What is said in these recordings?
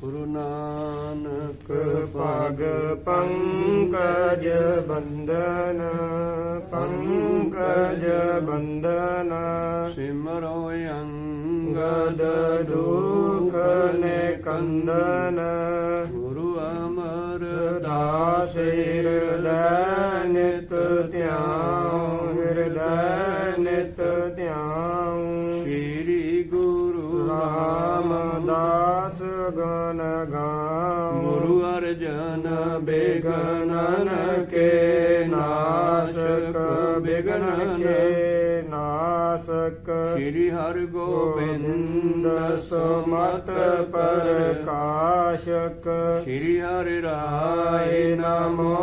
ਗੁਰੂ ਨਾਨਕ ਪਗ ਪੰਕਜ ਬੰਦਨ ਪੰਕਜ ਬੰਦਨ ਸਿਮਰੋ ਅੰਗਦ ਦੁਖ ਨੇ ਕੰਦਨ ਗੁਰੂ ਅਮਰ ਦਾਸ ਹਿਰਦੈ ਗਨ ਗਾਉ। ਗੁਰੂ ਅਰਜਨ ਬਿਗਨਨ ਕੇ ਨਾਸਕ। ਬਿਗਨਨ ਕੇ ਨਾਸਕ। ਸ੍ਰੀ ਹਰਿ ਗੋਬਿੰਦ ਸੁਮਤ ਪ੍ਰਕਾਸ਼ਕ। ਸ੍ਰੀ ਹਰਿ ਰਾਏ ਨਮੋ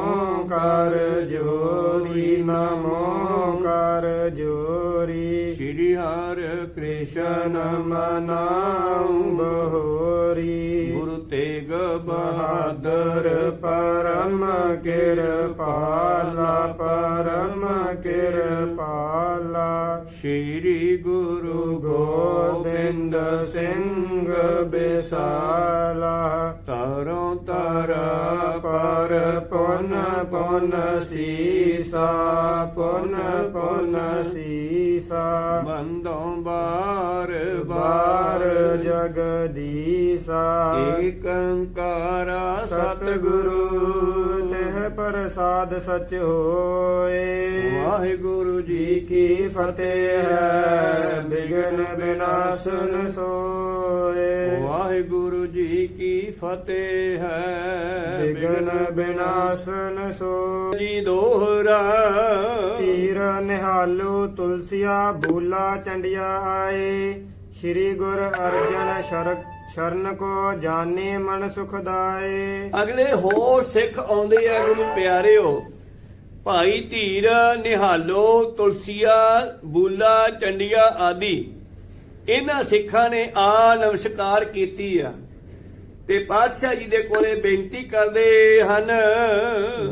ਕਰ ਜੋਰੀ ਨਮੋ ਕਰ ਜੋਰੀ ਸ੍ਰੀ ਹਰਿ ਕ੍ਰਿਸ਼ਨ ਕ੍ਰਿਸ਼ਨ ਮਨਾਉ ਬਹੋਰੀ। ਗੁਰੂ ਤੇਗ ਬਹਾਦਰ ਪਰਮ ਕਿਰਪਾਲਾ ਪਰਮ ਕਿਰਪਾਲਾ। ਸ੍ਰੀ ਗੁਰੂ ਗੋਬਿੰਦ ਸਿੰਘ ਬਿਸਾਲਾ ਤਰੋਂ ਤਰ ਪਰ ਪੁਨ ਪੁਨ ਸੀਸਾ ਪੁਨ ਪੁਨ ਸੀਸਾ। ਬੰਦੋਂ ਬਾਰ ਬਾਰ ਜਗਦੀਸਾ। ਏਕੰਕਾਰਾ ਸਤਿਗੁਰੂ ਪ੍ਰਸਾਦ ਸਚ ਹੋਏ। ਵਾਹਿਗੁਰੂ ਜੀ ਕੀ ਫਤਿਹ ਹੈ। ਬਿਗਨ ਬਿਨਾਸਨ ਸੋਏ। ਵਾਹਿਗੁਰੂ ਜੀ ਕੀ ਫਤਿਹ ਹੈ। ਬਿਗਨ ਬਿਨਾਸਨ ਸੋਏ। ਜੀ ਦੋਹਰਾ। ਤੀਰ ਨਿਹਾਲੂ ਤੁਲਸੀਆ ਬੂਲਾ ਚੰਡਿਆ ਆਏ। ਸ੍ਰੀ ਗੁਰ ਅਰਜਨ ਸ਼ਰ ਸ਼ਰਨ ਕੋ ਜਾਣੇ ਮਨ ਸੁਖਦਾਏ ਅਗਲੇ ਹੋਰ ਸਿੱਖ ਆਉਂਦੇ ਆ ਗੁਰੂ ਪਿਆਰਿਓ ਭਾਈ ਧੀਰ ਨਿਹਾਲੋ ਤੁਲਸੀਆ ਬੂਲਾ ਚੰਡੀਆ ਆਦਿ। ਇਹਨਾਂ ਸਿੱਖਾਂ ਨੇ ਆ ਨਮਸਕਾਰ ਕੀਤੀ ਆ। ਤੇ ਪਾਤਸ਼ਾਹ ਜੀ ਦੇ ਕੋਲੇ ਬੇਨਤੀ ਕਰਦੇ ਹਨ।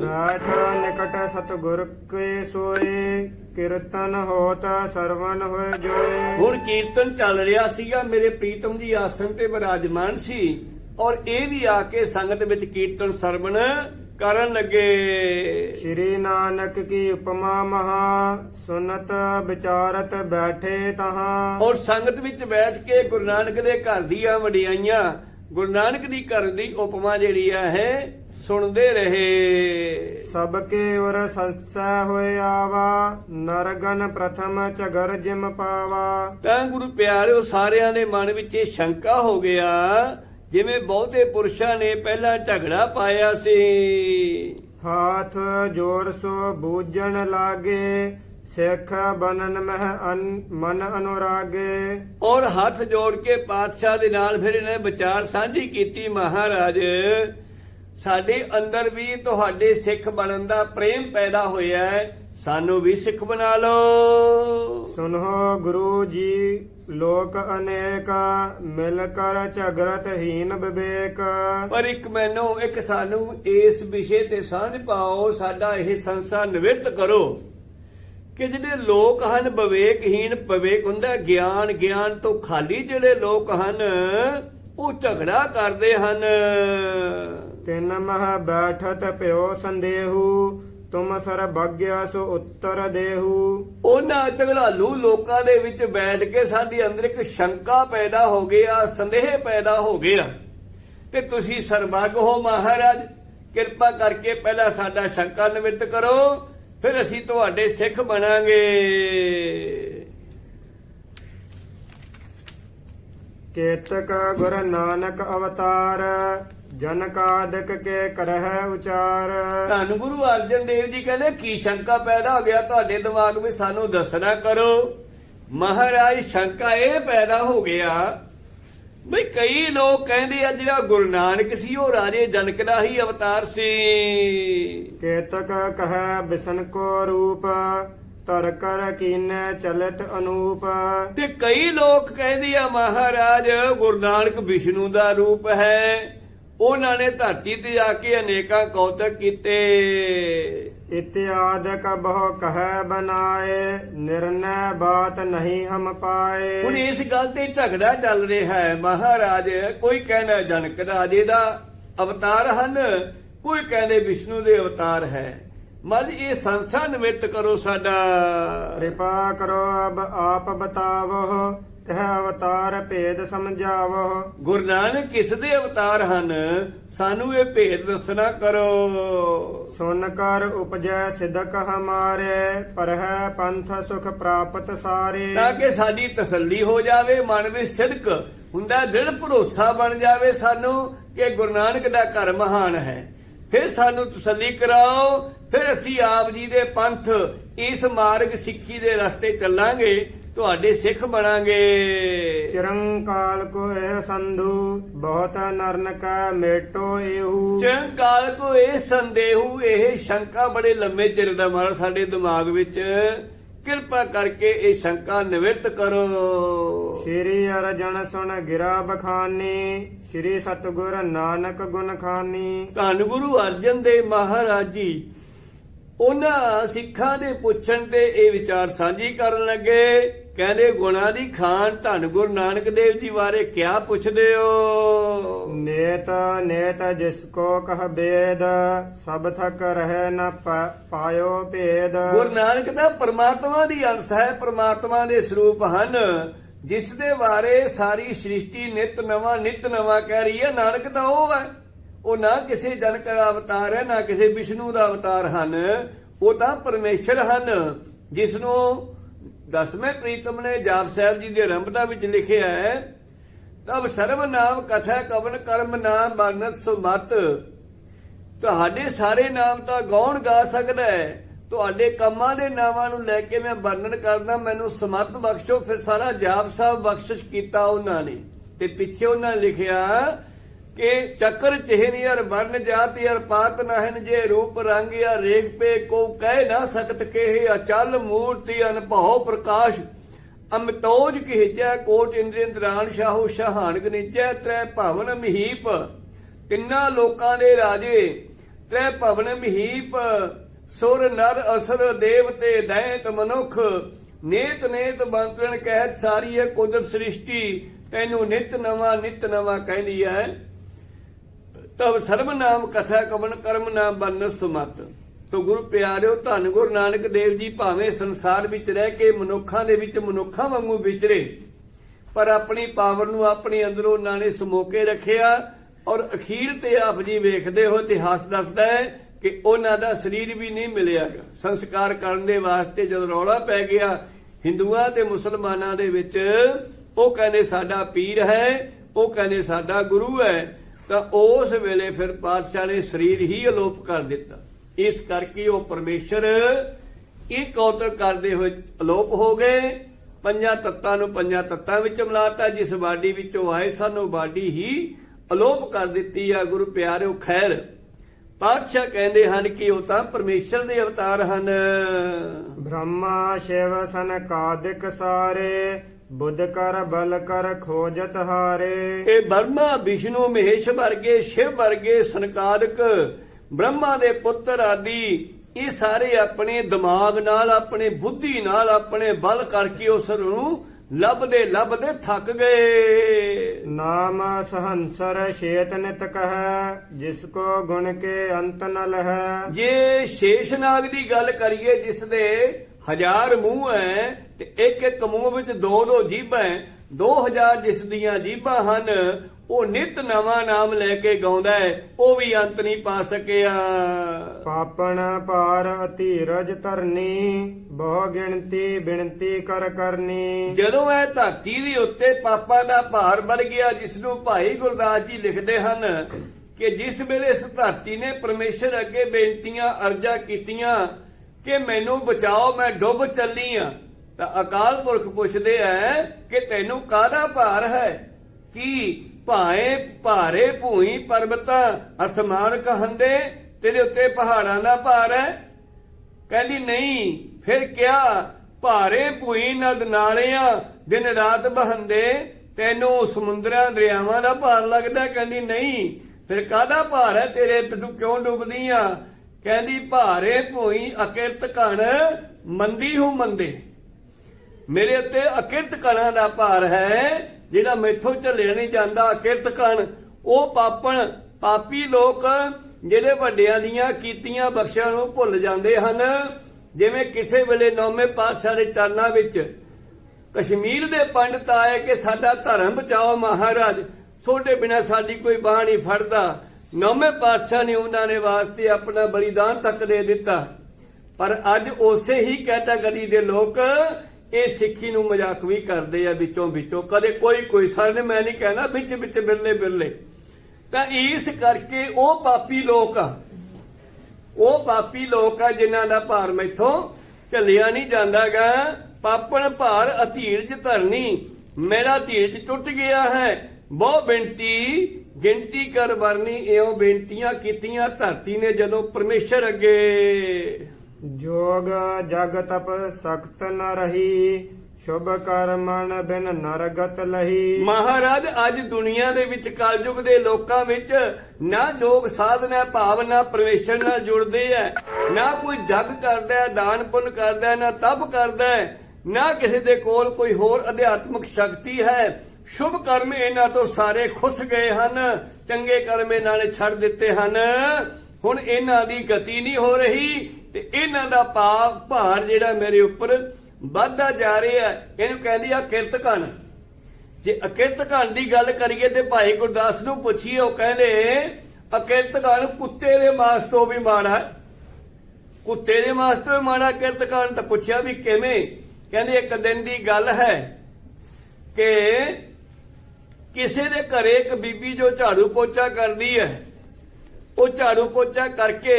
ਨਾਠ ਨਿਕਟ ਸਤਗੁਰ ਕੇ ਸੋਏ। ਕੀਰਤਨ ਹੋਤ ਸਰਵਨ ਹੋਏ ਜੋਏ। ਹੁਣ ਕੀਰਤਨ ਚੱਲ ਰਿਹਾ ਸੀਗਾ ਮੇਰੇ ਪ੍ਰੀਤਮ ਜੀ ਆਸਣ ਤੇ ਬਿਰਾਜਮਾਨ ਸੀ ਔਰ ਇਹ ਵੀ ਆ ਕੇ ਸੰਗਤ ਵਿੱਚ ਕੀਰਤਨ ਸਰਵਣ ਕਰਨ ਲੱਗੇ। ਸ਼੍ਰੀ ਨਾਨਕ ਕੀ ਉਪਮਾ ਮਹਾ ਸੁਨਤ ਵਿਚਾਰਤ ਬੈਠੇ ਤਹਾਂ। ਔਰ ਸੰਗਤ ਵਿੱਚ ਬੈਠ ਕੇ ਗੁਰੂ ਨਾਨਕ ਦੇ ਘਰ ਦੀਆਂ ਵਡਿਆਈਆਂ ਗੁਰੂ ਨਾਨਕ ਦੀ ਘਰ ਦੀ ਉਪਮਾ ਜਿਹੜੀ ਆ ਹੈ ਸੁਣਦੇ ਰਹੇ। ਸਭ ਕੇ ਉਰ ਸੰਸੈ ਹੋਏ ਆਵਾ ਨਰਗਨ ਪ੍ਰਥਮ ਝਗਰ ਜਿਮ ਪਾਵਾ। ਤਾਂ ਗੁਰੂ ਪਿਆਰਿਓ ਸਾਰਿਆਂ ਦੇ ਮਨ ਵਿੱਚ ਇਹ ਸ਼ੰਕਾ ਹੋ ਗਿਆ ਜਿਵੇਂ ਬਹੁਤੇ ਪੁਰਸ਼ਾਂ ਨੇ ਪਹਿਲਾਂ ਝਗੜਾ ਪਾਇਆ ਸੀ। ਹਾਥ ਜੋਰ ਸੋ ਬੂਝਣ ਲਾਗੇ ਸਿੱਖ ਬਨਨ ਮਹਿ ਮਨ ਅਨੁਰਾਗੇ। ਔਰ ਹੱਥ ਜੋੜ ਕੇ ਪਾਤਸ਼ਾਹ ਦੇ ਨਾਲ ਫਿਰ ਇਹਨੇ ਵਿਚਾਰ ਸਾਂਝੀ ਕੀਤੀ ਮਹਾਰਾਜ। ਸਾਡੇ ਅੰਦਰ ਵੀ ਤੁਹਾਡੇ ਸਿੱਖ ਬਣਨ ਦਾ ਪ੍ਰੇਮ ਪੈਦਾ ਹੋਇਆ ਹੈ। ਸਾਨੂੰ ਵੀ ਸਿੱਖ ਬਣਾ ਲਓ। ਸੁਨੋ ਗੁਰੂ ਜੀ ਲੋਕ ਅਨੇਕ ਮਿਲ ਕਰ ਝਗਰਤ ਹੀਨ ਵਿਵੇਕ। ਪਰ ਇੱਕ ਮੈਨੂੰ ਇੱਕ ਸਾਨੂੰ ਇਸ ਵਿਸ਼ੇ ਤੇ ਸਾਂਝ ਪਾਓ ਸਾਡਾ ਇਹ ਸੰਸਾਰ ਨਿਵਿਰਤ ਕਰੋ ਕਿ ਜਿਹੜੇ ਲੋਕ ਹਨ ਵਿਵੇਕਹੀਨ ਵਿਵੇਕ ਹੁੰਦਾ ਗਿਆਨ ਗਿਆਨ ਤੋਂ ਖਾਲੀ ਜਿਹੜੇ ਲੋਕ ਹਨ ਉਹ ਝਗੜਾ ਕਰਦੇ ਹਨ। ਤਿੰਨ ਮਹ ਬੈਠਤ ਭਿਓ ਸੰਦੇਹੂ ਤੁਮ ਸਰਬੱਗਿਆ ਸੋ ਉੱਤਰ ਦੇਹੂ। ਉਹਨਾਂ ਝਗੜਾਲੂ ਲੋਕਾਂ ਦੇ ਵਿੱਚ ਬੈਠ ਕੇ ਸਾਡੇ ਅੰਦਰ ਇੱਕ ਸ਼ੰਕਾ ਪੈਦਾ ਹੋ ਗਿਆ ਸੰਦੇਹ ਪੈਦਾ ਹੋ ਗਿਆ। ਤੇ ਤੁਸੀਂ ਸਰਬੱਗ ਹੋ ਮਹਾਰਾਜ ਕਿਰਪਾ ਕਰਕੇ ਪਹਿਲਾਂ ਸਾਡਾ ਸ਼ੰਕਾ ਨਿਵਰਤ ਕਰੋ ਫਿਰ ਅਸੀਂ ਤੁਹਾਡੇ ਸਿੱਖ ਬਣਾਂਗੇ। ਕੇਤਕ ਗੁਰ ਨਾਨਕ ਅਵਤਾਰ ਜਨ ਕਾਦਕ ਕੇ ਕਰਹਿ ਉਚਾਰ। ਧੰਨ ਗੁਰੂ ਅਰਜਨ ਦੇਵ ਜੀ ਕਹਿੰਦੇ ਕੀ ਸ਼ੰਕਾ ਪੈਦਾ ਹੋ ਗਿਆ ਤੁਹਾਡੇ ਦਿਮਾਗ ਵਿੱਚ ਸਾਨੂੰ ਦੱਸਣਾ ਕਰੋ। ਮਹਾਰਾਜ ਸ਼ੰਕਾ ਇਹ ਪੈਦਾ ਹੋ ਗਿਆ ਬਈ ਕਈ ਲੋਕ ਕਹਿੰਦੇ ਆ ਜਿਹੜਾ ਗੁਰੂ ਨਾਨਕ ਸੀ ਉਹ ਰਾਜੇ ਜਨਕ ਦਾ ਹੀ ਅਵਤਾਰ ਸੀ। ਕੇਤਕ ਕਹੈ ਬਿਸ਼ਨ ਕੋ ਰੂਪ ਤਰ ਕਰ ਕੀਨੈ ਚਲਤ ਅਨੂਪ। ਤੇ ਕਈ ਲੋਕ ਕਹਿੰਦੇ ਆ ਮਹਾਰਾਜ ਗੁਰੂ ਨਾਨਕ ਵਿਸ਼ਨੂੰ ਦਾ ਰੂਪ ਹੈ। ਉਹਨਾਂ ਨੇ ਧਰਤੀ ਤੇ ਜਾ ਕੇ ਅਨੇਕਾਂ ਕੌਤਕ ਕੀਤੇ। ਇਤਿਆਦਿਕ ਬਹੁ ਕਹੈ ਬਨਾਏ ਨਿਰਨੈ ਬਾਤ ਨਹੀਂ ਹਮ ਪਾਏ। ਹੁਣ ਇਸ ਗੱਲ ਤੇ ਝਗੜਾ ਚੱਲ ਰਿਹਾ ਹੈ। ਮਹਾਰਾਜ ਕੋਈ ਕਹਿੰਦਾ ਜਨਕ ਰਾਜੇ ਦਾ ਅਵਤਾਰ ਹਨ ਕੋਈ ਕਹਿੰਦੇ ਵਿਸ਼ਨੂੰ ਦੇ ਅਵਤਾਰ ਹੈ। ਮਨ ਇਹ ਸੰਸਾ ਨਿਮਿਤ ਕਰੋ ਸਾਡਾ। ਕਿਰਪਾ ਕਰੋ ਅਬ ਆਪ ਬਤਾਵੋ। ਤਹ ਅਵਤਾਰ ਭੇਦ ਸਮਝਾਵੋ। ਗੁਰੂ ਨਾਨਕ ਕਿਸ ਦੇ ਅਵਤਾਰ ਹਨ? ਸਾਨੂੰ ਇਹ ਭੇਦ ਦੱਸਣਾ ਕਰੋ। ਸੁਨ ਕਰ ਉਪਜੈ ਸਿਦਕ ਹਮਾਰੇ ਪਰਹਿ ਪੰਥ ਸੁਖ ਪ੍ਰਾਪਤ ਸਾਰੇ। ਤਾਂ ਕਿ ਸਾਡੀ ਤਸੱਲੀ ਹੋ ਜਾਵੇ ਮਨ ਵਿੱਚ ਸਿਦਕ ਹੁੰਦਾ ਦ੍ਰਿੜ ਭਰੋਸਾ ਬਣ ਜਾਵੇ ਸਾਨੂੰ ਕਿ ਗੁਰੂ ਨਾਨਕ ਦਾ ਘਰ ਮਹਾਨ ਹੈ। ਫਿਰ ਸਾਨੂੰ ਤਸੱਲੀ ਕਰਾਓ ਫਿਰ ਅਸੀਂ ਆਪ ਜੀ ਦੇ ਪੰਥ ਇਸ ਮਾਰਗ ਸਿੱਖੀ ਦੇ ਰਸਤੇ ਚੱਲਾਂਗੇ। ਤੁਹਾਡੇ ਸਿੱਖ ਬਣਾਂਗੇ। ਚਿਰੰਕਾਲ ਕੋ ਇਹ ਸੰਧੂ ਬਹੁਤ ਨਰਨ ਕਾ ਮੇਟੋ ਇਹੂ। ਚੰਕਾਲ ਕੋ ਇਹ ਸੰਦੇਹੂ ਇਹ ਸ਼ੰਕਾ ਬੜੇ ਲੰਮੇ ਚਿਰ ਦਾ ਮਾਰਾ ਸਾਡੇ ਦਿਮਾਗ ਵਿੱਚ। ਕਿਰਪਾ ਕਰਕੇ ਇਹ ਸ਼ੰਕਾ ਨਿਵਰਤ ਕਰੋ। ਸ਼੍ਰੀ ਅਰਜਨ ਸੁਣ ਗਿਰਾ ਬਖਾਨੀ ਸ਼੍ਰੀ ਸਤਗੁਰ ਨਾਨਕ ਗੁਣ ਖਾਨੀ। ਧੰਨ ਗੁਰੂ ਅਰਜਨ ਦੇਵ ਮਹਾਰਾਜ ਜੀ ਉਹਨਾਂ ਸਿੱਖਾਂ ਦੇ ਪੁੱਛਣ ਤੇ ਇਹ ਵਿਚਾਰ ਸਾਂਝੀ ਕਰਨ ਲੱਗੇ ਕਹਿੰਦੇ ਗੁਣਾ ਦੀ ਖਾਨ ਧੰਨ ਗੁਰੂ ਨਾਨਕ ਦੇਵ ਜੀ ਬਾਰੇ ਕਿਆ ਪੁੱਛਦੇ ਹੋ? ਨੇਤ ਨੇਤ ਜਿਸ ਕੋ ਕਹ ਬੇਦ ਸਭ ਥਕ ਰਹਿ ਨ ਪਾਇਓ ਭੇਦ। ਗੁਰੂ ਨਾਨਕ ਦਾ ਪਰਮਾਤਮਾ ਦੀ ਅੰਸ਼ ਹੈ ਪਰਮਾਤਮਾ ਦੇ ਸਰੂਪ ਹਨ। ਜਿਸ ਦੇ ਬਾਰੇ ਸਾਰੀ ਸ੍ਰਿਸ਼ਟੀ ਨਿਤ ਨਵਾਂ ਨਿਤ ਨਵਾਂ ਕਹਿ ਰਹੀ ਹੈ ਨਾਨਕ ਤਾਂ ਉਹ ਹੈ। ਉਹ ਨਾ ਕਿਸੇ ਜਨਕ ਦਾ ਅਵਤਾਰ ਹੈ, ਨਾ ਕਿਸੇ ਵਿਸ਼ਨੂੰ ਦਾ ਅਵਤਾਰ ਹਨ। ਉਹ ਤਾਂ ਪਰਮੇਸ਼ਰ ਹਨ ਜਿਸ ਨੂੰ ਦਸਵੇਂ ਪ੍ਰੀਤਮ ਨੇ ਜਾਪ ਸਾਹਿਬ ਜੀ ਦੇ ਆਰੰਭਤਾ ਵਿੱਚ ਲਿਖਿਆ ਹੈ, ਤਬ ਸਰਵ ਨਾਮ ਕਥਾ ਕਵਨ ਕਰਮ ਨਾਮ ਬਾਨਤ ਸੁਮਤ ਤੁਹਾਡੇ ਸਾਰੇ ਨਾਮ ਤਾਂ ਗੌਣ ਗਾ ਸਕਦਾ ਹੈ। ਤੁਹਾਡੇ ਕੰਮਾਂ ਦੇ ਨਾਵਾਂ ਨੂੰ ਲੈ ਕੇ ਮੈਂ ਵਰਣਨ ਕਰਦਾ, ਮੈਨੂੰ ਸਮਤ ਬਖਸ਼ੋ। ਫਿਰ ਸਾਰਾ ਜਾਪ ਸਾਹਿਬ ਬਖਸ਼ਿਸ਼ ਕੀਤਾ ਉਹਨਾਂ ਨੇ। ਤੇ ਪਿੱਛੇ ਉਹਨਾਂ ਲਿਖਿਆ ਕਿ ਚੱਕਰ ਚਿਹਨ ਅਰ ਵਰਨ ਜਾਤੀ ਅਰ ਪਾਤ ਨਹਿਨ ਜੇ ਰੂਪ ਰੰਗ ਅਰ ਰੇਖ ਪੇ ਕੋ ਕਹਿ ਨਾ ਸਕਤ ਕੇ ਅਚਲ ਮੂਰਤੀ ਅਨਭਉ ਪ੍ਰਕਾਸ਼। ਅਮਤੋਜ ਕਿਹਜੈ ਕੋਟ ਇੰਦ੍ਰਿੰਦਰਾਨ ਸ਼ਾਹੂ ਸ਼ਹਾਨ ਗਨਿਜੈ ਤ੍ਰੈ ਭਵਨ ਮਹੀਪ। ਤਿੰਨਾਂ ਲੋਕਾਂ ਦੇ ਰਾਜੇ, ਤ੍ਰੈ ਭਵਨ ਮਹੀਪ। ਸੁਰ ਨਰ ਅਸਰ ਦੇਵਤੇ ਦੈਂਤ ਮਨੁੱਖ। ਨੇਤ ਨੇਤ ਬੰਤਰਨ ਕਹਿਤ ਸਾਰੀ ਹੈ ਕੁਦਰਤ ਸ੍ਰਿਸ਼ਟੀ। ਤੈਨੂੰ ਨਿਤ ਨਵਾਂ ਨਿਤ ਨਵਾਂ ਕਹਿੰਦੀ ਹੈ ਤਬ ਸਰਬ ਨਾਮ ਕਥਾ ਕਵਨ ਕਰਮ ਨਾਮ ਬੰਨ ਸੁਮਤ। ਤੋ ਗੁਰੂ ਪਿਆਰਿਓ, ਧੰਨ ਗੁਰੂ ਨਾਨਕ ਦੇਵ ਜੀ ਭਾਵੇਂ ਸੰਸਾਰ ਵਿੱਚ ਰਹਿ ਕੇ ਮਨੁੱਖਾਂ ਦੇ ਵਿੱਚ ਮਨੁੱਖਾਂ ਵਾਂਗੂ ਵਿਚਰੇ, ਪਰ ਆਪਣੀ ਪਾਵਰ ਨੂੰ ਆਪਣੇ ਅੰਦਰੋਂ ਉਹਨਾਂ ਨੇ ਸਮੋ ਰੱਖਿਆ ਔਰ ਅਖੀਰ ਤੇ ਆਪ ਜੀ ਵੇਖਦੇ ਹੋ ਇਤਿਹਾਸ ਦੱਸਦਾ ਹੈ ਕਿ ਉਹਨਾਂ ਦਾ ਸਰੀਰ ਵੀ ਨਹੀਂ ਮਿਲਿਆ। ਸੰਸਕਾਰ ਕਰਨ ਦੇ ਵਾਸਤੇ ਜਦੋਂ ਰੌਲਾ ਪੈ ਗਿਆ, ਹਿੰਦੂਆਂ ਤੇ ਮੁਸਲਮਾਨਾਂ ਦੇ ਵਿੱਚ, ਉਹ ਕਹਿੰਦੇ ਸਾਡਾ ਪੀਰ ਹੈ, ਉਹ ਕਹਿੰਦੇ ਸਾਡਾ ਗੁਰੂ ਹੈ। ਤਾਂ ਉਸ ਵੇਲੇ ਫਿਰ ਪਾਤਸ਼ਾਹ ਨੇ ਸਰੀਰ ਹੀ ਅਲੋਪ ਕਰ ਦਿੱਤਾ। ਇਸ ਕਰਕੇ ਉਹ ਪਰਮੇਸ਼ਰ ਇਹ ਕੌਤਕ ਕਰਦੇ ਹੋਏ ਅਲੋਪ ਹੋ ਗਏ। ਪੰਜਾਂ ਤੱਤਾਂ ਨੂੰ ਪੰਜਾਂ ਤੱਤਾਂ ਵਿੱਚ ਮਿਲਾਤਾ, ਜਿਸ ਬਾਡੀ ਵਿੱਚੋਂ ਆਏ ਸਨ, ਉਹ ਬਾਡੀ ਹੀ ਅਲੋਪ ਕਰ ਦਿੱਤੀ ਆ। ਗੁਰੂ ਪਿਆਰਿਓ, ਖੈਰ, ਪਾਤਸ਼ਾਹ ਕਹਿੰਦੇ ਹਨ ਕਿ ਉਹ ਤਾਂ ਪਰਮੇਸ਼ਰ ਦੇ ਅਵਤਾਰ ਹਨ। ਬ੍ਰਹਮਾ ਸ਼ਿਵ ਸਨਕਾਦਿਕ ਸਾਰੇ। ਬੁੱਧ ਕਰ ਬਲ ਕਰ ਖੋਜਤ ਹਾਰੇ ਇਹ ਬਰਮਾ ਵਿਸ਼ਨੂੰ ਮਹੇਸ਼ ਵਰਗੇ ਸ਼ਿਵ ਵਰਗੇ ਸੰਕਾਦਕ ਬ੍ਰਹਮਾ ਦੇ ਪੁੱਤਰ ਆਦਿ ਇਹ ਸਾਰੇ ਆਪਣੇ ਦਿਮਾਗ ਨਾਲ ਆਪਣੇ ਬੁੱਧੀ ਨਾਲ ਆਪਣੇ ਬਲ ਕਰਕੇ ਉਸ ਨੂੰ ਲੱਭਦੇ ਲੱਭਦੇ ਥੱਕ ਗਏ। ਨਾਮ ਸਹੰਸਰ ਸ਼ੇਤ ਨਿਤ ਕਹੈ ਜਿਸ ਕੋ ਗੁਣ ਕੇ ਅੰਤ ਨ ਲਹੈ। ਜੇ ਸ਼ੇਸ਼ਨਾਗ ਦੀ ਗੱਲ ਕਰੀਏ ਜਿਸ ਦੇ ਹਜ਼ਾਰ ਮੂੰਹ ਹੈ ਤੇ ਇੱਕ ਇੱਕ ਮੂੰਹ ਵਿੱਚ ਦੋ ਦੋ ਜੀਭਾਂ ਹੈ 2000 ਜਿਸ ਦੀਆਂ ਜੀਭਾਂ ਹਨ ਉਹ ਨਿਤ ਨਵਾਂ ਨਾਮ ਲੈ ਕੇ ਗਾਉਂਦਾ ਹੈ ਉਹ ਵੀ ਅੰਤ ਨਹੀਂ ਪਾ ਸਕਿਆ। ਪਾਪਣ ਪਾਰ ਅਧੀਰਜ ਧਰਨੀ ਬਹੁ ਗਿਣਤੀ ਬਿਨਤੀ ਕਰ ਕਰਨੀ। ਜਦੋਂ ਇਹ ਧਰਤੀ ਦੇ ਉੱਤੇ ਪਾਪਾਂ ਦਾ ਭਾਰ ਵੱਧ ਗਿਆ ਜਿਸ ਨੂੰ ਭਾਈ ਗੁਰਦਾਸ ਜੀ ਲਿਖਦੇ ਹਨ ਕਿ ਜਿਸ ਵੇਲੇ ਇਸ ਧਰਤੀ ਨੇ ਪਰਮੇਸ਼ਰ ਅੱਗੇ ਬੇਨਤੀਆਂ ਅਰਜ਼ਾ ਕੀਤੀਆਂ ਕਿ ਮੈਨੂੰ ਬਚਾਓ, ਮੈਂ ਡੁੱਬ ਚੱਲੀ ਆ। ਤਾਂ ਅਕਾਲ ਪੁਰਖ ਪੁੱਛਦੇ ਐ ਕਿ ਤੈਨੂੰ ਕਾਹਦਾ ਭਾਰ ਹੈ? ਕੀ ਭਾਏ ਭਾਰੇ ਭੂਈ ਪਰਬਤਾਂ ਅਸਮਾਨ ਕਹੰਦੇ, ਤੇਰੇ ਉੱਤੇ ਪਹਾੜਾਂ ਦਾ ਭਾਰ ਹੈ? ਕਹਿੰਦੀ, ਨਹੀਂ, ਫਿਰ ਕਿਆ? ਭਾਰੇ ਭੂਈ ਨਦ ਨਾਲਿਆਂ ਦਿਨ ਰਾਤ ਬਹੰਦੇ ਤੈਨੂੰ ਸਮੁੰਦਰਾਂ, ਦਰਿਆਵਾਂ ਦਾ ਭਾਰ ਲੱਗਦਾ ਕਹਿੰਦੀ, ਨਹੀਂ, ਫਿਰ ਕਾਹਦਾ ਭਾਰ ਹੈ ਤੇਰੇ? ਤੂੰ ਕਿਉਂ ਡੁੱਬਦੀ ਆ? ਕਹਿੰਦੀ, ਭਾਰੇ ਭੋਈ ਅਕਿਰਤ ਕਣ, ਮੰਦੀ ਹੂੰ ਮੰਦੇ। ਮੇਰੇ ਉੱਤੇ ਅਕਿਰਤ ਕਣਾਂ ਦਾ ਭਾਰ ਹੈ, ਜਿਹੜਾ ਮੈਥੋਂ ਝੱਲਿਆ ਨਹੀਂ ਜਾਂਦਾ ਅਕਿਰਤ ਕਣ। ਉਹ ਪਾਪਣ, ਪਾਪੀ ਲੋਕ ਜਿਹੜੇ ਵੱਡਿਆਂ ਦੀਆਂ ਕੀਤੀਆਂ ਬਖਸ਼ਾਂ ਨੂੰ ਭੁੱਲ ਜਾਂਦੇ ਹਨ, ਜਿਵੇਂ ਕਿਸੇ ਵੇਲੇ ਨੌਵੇਂ ਪਾਤਸ਼ਾਹ ਦੇ ਚਰਨਾਂ ਵਿੱਚ, ਕਸ਼ਮੀਰ ਦੇ ਪੰਡਤ ਆਏ ਕਿ ਸਾਡਾ ਧਰਮ ਬਚਾਓ ਮਹਾਰਾਜ ਛੋਟੇ ਬਿਨਾ ਸਾਡੀ ਕੋਈ ਬਾਹ ਨਹੀਂ ਫੜਦਾ। ਨੌਵੇਂ ਪਾਤਸ਼ਾਹ ਨੇ ਉਹਨਾਂ ਨੇ ਵਾਸਤੇ ਆਪਣਾ ਬਲੀਦਾਨ ਤੱਕ ਦੇ ਦਿੱਤਾ। ਪਰ ਅੱਜ ਉਸੇ ਹੀ ਕੈਟਾਗਰੀ ਦੇ ਲੋਕ ਇਹ ਸਿੱਖੀ ਨੂੰ ਮਜ਼ਾਕ ਵੀ ਕਰਦੇ ਆ ਵਿੱਚੋਂ ਵਿੱਚੋਂ। ਕਦੇ ਕੋਈ ਕੋਈ ਸਾਰੇ ਮੈਂ ਨਹੀਂ ਕਹਿਣਾ ਵਿੱਚ ਵਿੱਚ ਬਿਰਲੇ ਬਿਰਲੇ। ਤਾਂ ਇਸ ਕਰਕੇ ਉਹ ਪਾਪੀ ਲੋਕ ਆ। ਉਹ ਪਾਪੀ ਲੋਕ ਆ ਜਿਨ੍ਹਾਂ ਦਾ ਭਾਰ ਮੈਥੋਂ ਝੱਲਿਆ ਨਹੀਂ ਜਾਂਦਾਗਾ। ਪਾਪਣ ਭਾਰ ਅਧੀਰਜ ਧਰਨੀ, ਮੇਰਾ ਧੀਰਜ ਟੁੱਟ ਗਿਆ ਹੈ। ਬਹੁ ਬੇਨਤੀ ਗਿਣਤੀ ਕਰ ਵਰਨੀ ਇਉਂ ਬੇਨਤੀਆਂ ਕੀਤੀਆਂ ਧਰਤੀ ਨੇ ਜਦੋਂ ਪਰਮੇਸ਼ਰ ਅੱਗੇ। ਜੋਗ ਜਗ ਤਪ ਸਖਤ ਨ ਰਹੀ ਸ਼ੁਭ ਕਰਮਨ ਬਿਨ ਨਰਗਤ ਲਹੀ। ਮਹਾਰਾਜ ਅੱਜ ਦੁਨੀਆ ਦੇ ਵਿੱਚ ਕਲਯੁਗ ਦੇ ਲੋਕਾਂ ਵਿੱਚ ਨਾ ਯੋਗ ਸਾਧਨਾ ਭਾਵਨਾ ਪਰਮੇਸ਼ਰ ਨਾਲ ਜੁੜਦੇ ਐ। ਨਾ ਕੋਈ ਜਗ ਕਰਦਾ ਹੈ ਦਾਨ ਪੁੰਨ ਕਰਦਾ ਹੈ ਨਾ ਤਪ ਕਰਦਾ ਹੈ ਨਾ ਕਿਸੇ ਦੇ ਕੋਲ ਕੋਈ ਹੋਰ ਅਧਿਆਤਮਿਕ ਸ਼ਕਤੀ ਹੈ। ਸ਼ੁਭ ਕਰਮ ਇਹਨਾਂ ਤੋਂ ਸਾਰੇ ਖੁੱਸ ਗਏ ਹਨ, ਚੰਗੇ ਕਰਮ ਇਹਨਾਂ ਨੇ ਛੱਡ ਦਿੱਤੇ ਹਨ। ਹੁਣ ਇਹਨਾਂ ਦੀ ਗਤੀ ਨਹੀਂ ਹੋ ਰਹੀ ਤੇ ਇਹਨਾਂ ਦਾ ਪਾ- ਭਾਰ ਜਿਹੜਾ ਮੇਰੇ ਉੱਪਰ ਵੱਧਦਾ ਜਾ ਰਿਹਾ ਇਹਨੂੰ ਕਹਿੰਦੀ ਆ ਕਿਰਤ ਕਣ ਜੇ ਅਕਿਰਤ ਘਣ ਦੀ ਗੱਲ ਕਰੀਏ ਤੇ ਭਾਈ ਗੁਰਦਾਸ ਨੂੰ ਪੁੱਛੀਏ, ਉਹ ਕਹਿੰਦੇ, ਅਕਿਰਤ ਘਣ ਕੁੱਤੇ ਦੇ ਮਾਸ ਤੋਂ ਵੀ ਮਾੜਾ ਕੁੱਤੇ ਦੇ ਮਾਸ ਤੋਂ ਵੀ ਮਾੜਾ ਕਿਰਤ ਘਣ ਤਾਂ ਪੁੱਛਿਆ ਵੀ ਕਿਵੇਂ? ਕਹਿੰਦੇ, ਇੱਕ ਦਿਨ ਦੀ ਗੱਲ ਹੈ ਕਿ ਕਿਸੇ ਦੇ ਘਰੇ ਇੱਕ ਬੀਬੀ ਜੋ ਝਾੜੂ ਪੋਚਾ ਕਰਦੀ ਹੈ, ਉਹ ਝਾੜੂ ਪੋਚਾ ਕਰਕੇ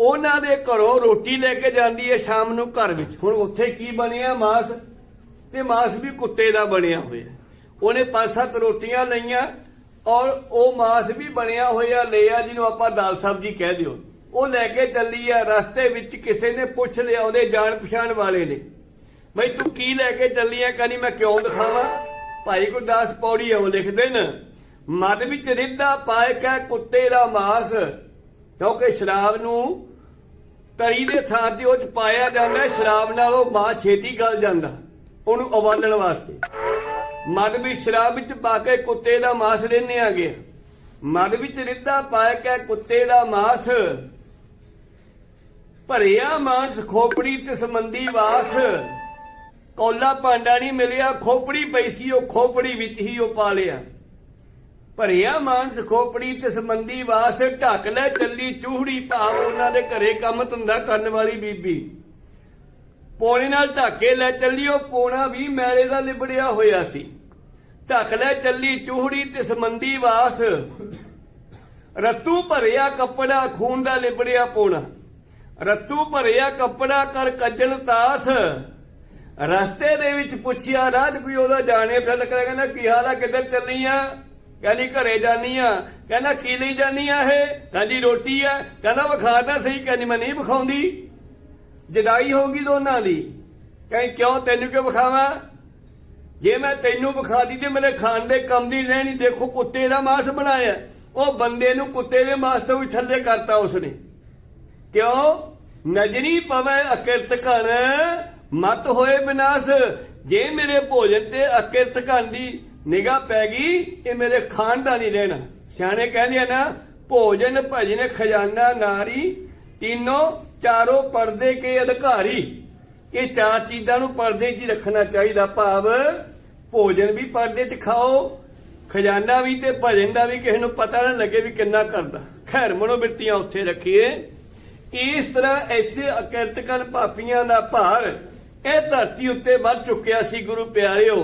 ਉਹਨਾਂ ਦੇ ਘਰੋਂ ਰੋਟੀ ਲੈ ਕੇ ਜਾਂਦੀ ਹੈ ਸ਼ਾਮ ਨੂੰ ਘਰ ਵਿੱਚ। ਹੁਣ ਉੱਥੇ ਕੀ ਬਣਿਆ ਮਾਸ? ਤੇ ਮਾਸ ਵੀ ਕੁੱਤੇ ਦਾ ਬਣਿਆ ਹੋਇਆ। ਉਹਨੇ ਪੰਜ ਸੱਤ ਰੋਟੀਆਂ ਲਈਆਂ ਔਰ ਉਹ ਮਾਸ ਵੀ ਬਣਿਆ ਹੋਇਆ ਲਿਆ ਜਿਹਨੂੰ ਆਪਾਂ ਦਾਲ ਸਬਜ਼ੀ ਕਹਿ ਦਿਓ। ਉਹ ਲੈ ਕੇ ਚੱਲੀ ਆ, ਰਸਤੇ ਵਿੱਚ ਕਿਸੇ ਨੇ ਪੁੱਛ ਲਿਆ, ਉਹਦੇ ਜਾਣ ਪਛਾਣ ਵਾਲੇ ਨੇ। ਬਈ ਤੂੰ ਕੀ ਲੈ ਕੇ ਚੱਲੀ ਆ? ਕਹਿੰਦੀ, ਮੈਂ ਕਿਉਂ ਦਿਖਾਵਾਂ? ਭਾਈ ਗੁਰਦਾਸ ਪੌੜੀ ਉਹ ਲਿਖਦੇ ਨੇ ਮਦ ਵਿੱਚ ਰਿੱਧਾ ਪਾਏ ਕੈ ਕੁੱਤੇ ਦਾ ਮਾਸ, ਕਿਉਂਕਿ ਸ਼ਰਾਬ ਨੂੰ ਤਰੀ ਦੇ ਥਾਂ ਤੇ ਉਹ ਚ ਪਾਇਆ ਜਾਂਦਾ, ਸ਼ਰਾਬ ਨਾਲ ਉਹ ਮਾਂ ਛੇਤੀ ਗਲ ਜਾਂਦਾ, ਉਹਨੂੰ ਉਬਾਲਣ ਵਾਸਤੇ। ਮਦ ਵਿੱਚ ਸ਼ਰਾਬ ਵਿੱਚ ਪਾ ਕੇ ਕੁੱਤੇ ਦਾ ਮਾਸ ਲੈਣੇ ਆ ਗਿਆ ਮਦ ਵਿੱਚ ਰਿੱਧਾ ਪਾ ਕੇ ਕੁੱਤੇ ਦਾ ਮਾਸ, ਭਰਿਆ ਮਾਨਸ ਖੋਪੜੀ ਤੇ ਸੰਬੰਧੀ ਵਾਸ। ਕੋਲਾ ਭਾਂਡਾ ਨਹੀਂ ਮਿਲਿਆ, ਖੋਪੜੀ ਪਈ ਸੀ, ਉਹ ਖੋਪੜੀ ਵਿੱਚ ਹੀ ਉਹ ਪਾ ਲਿਆ। ਭਰਿਆ ਮਾਨਸ ਖੋਪੜੀ ਤੇ ਸੰਬੰਧੀ ਵਾਸ, ਢੱਕ ਲੈ ਚੱਲੀ ਚੂਹੜੀ ਭਾਵ ਉਹਨਾਂ ਦੇ ਘਰੇ ਕੰਮ ਧੰਦਾ ਕਰਨ ਵਾਲੀ ਬੀਬੀ। ਪੋਣੇ ਨਾਲ ਢਾਕੇ ਲੈ ਚੱਲੀ, ਉਹ ਪੋਣਾ ਵੀ ਮੈਲੇ ਦਾ ਲਿਬੜਿਆ ਹੋਇਆ ਸੀ। ਢੱਕ ਲੈ ਚੱਲੀ ਚੂਹੜੀ ਤੇ ਸੰਬੰਧੀ ਵਾਸ, ਰਤੂ ਭਰਿਆ ਕੱਪੜਾ ਖੂਨ ਦਾ ਲਿਬੜਿਆ ਪੋਣਾ। ਰਤੂ ਭਰਿਆ ਕੱਪੜਾ ਕਰ ਕੱਜਣ ਤਾਸ ਰਸਤੇ ਦੇ ਵਿੱਚ ਪੁੱਛਿਆ ਰਾਜ ਕੋਈ ਉਹਦਾ ਜਾਣੇ ਫਿਰ ਕਹਿੰਦਾ, ਕੀ ਹਾਲ ਆ? ਕਿੱਧਰ ਚੱਲੀ ਆ? ਕਹਿੰਦੀ, ਘਰੇ ਜਾਨੀ ਆ। ਕਹਿੰਦਾ, ਕੀ ਲਈ ਜਾਨੀ ਆ ਇਹ? ਕਹਿੰਦੀ, ਰੋਟੀ ਆ। ਕਹਿੰਦਾ ਵਿਖਾਦਾ ਸਹੀ। ਕਹਿੰਦੀ, ਮੈਂ ਨਹੀਂ ਵਿਖਾਉਂਦੀ। ਜਦਾਈ ਹੋਗੀ ਦੋਨਾਂ ਦੀ। ਕਹਿੰਦੀ, ਕਿਉਂ ਤੈਨੂੰ ਕਿਉਂ ਵਿਖਾਵਾਂ? ਜੇ ਮੈਂ ਤੈਨੂੰ ਵਿਖਾਦੀ ਤੇ ਮੇਰੇ ਖਾਣ ਦੇ ਕੰਮ ਦੀ ਰਹਿਣੀ, ਦੇਖੋ, ਕੁੱਤੇ ਦਾ ਮਾਸ ਬਣਾਇਆ। ਉਹ ਬੰਦੇ ਨੂੰ ਕੁੱਤੇ ਦੇ ਮਾਸ ਤੋਂ ਵੀ ਥੱਲੇ ਕਰਤਾ ਉਸਨੇ। ਕਿਉਂ? ਨਜਰੀ ਪਵੇ ਅਕਿਰਤ ਘਣ ਮਤ ਹੋਏ ਬਿਨਾਸ, ਜੇ ਮੇਰੇ ਭੋਜਨ ਤੇ ਅਕਿਰਤ ਘਣ ਦੀ ਨਿਗਾਹ ਪੈ ਗਈ ਇਹ ਮੇਰੇ ਖਾਣ ਦਾ ਨਹੀਂ ਰਹਿਣਾ ਸਿਆਣੇ ਕਹਿੰਦੇ ਆ ਨਾ, ਭੋਜਨ ਭਜਨ ਖਜ਼ਾਨਾ ਨਾਰੀ, ਤਿੰਨੋਂ ਚਾਰੋਂ ਪਰਦੇ ਕੇ ਅਧਿਕਾਰੀ। ਇਹ ਚਾਰ ਚੀਜ਼ਾਂ ਨੂੰ ਪਰਦੇ 'ਚ ਰੱਖਣਾ ਚਾਹੀਦਾ ਭਾਵ, ਭੋਜਨ ਵੀ ਪਰਦੇ 'ਚ ਖਾਓ, ਖਜ਼ਾਨਾ ਵੀ ਤੇ ਭਜਨ ਦਾ ਵੀ ਕਿਸੇ ਨੂੰ ਪਤਾ ਨਾ ਲੱਗੇ ਵੀ ਕਿੰਨਾ ਕਰਦਾ। ਖੈਰ ਮਨੋਬਿਰਤੀਆਂ ਉੱਥੇ ਰੱਖੀਏ। ਇਸ ਤਰ੍ਹਾਂ ਐਸੇ ਅਕਿਰਤਕਨ ਪਾਪੀਆਂ ਦਾ ਭਾਰ ਇਹ ਧਰਤੀ ਉੱਤੇ ਵੱਧ ਚੁੱਕਿਆ ਸੀ ਗੁਰੂ ਪਿਆਰਿਓ।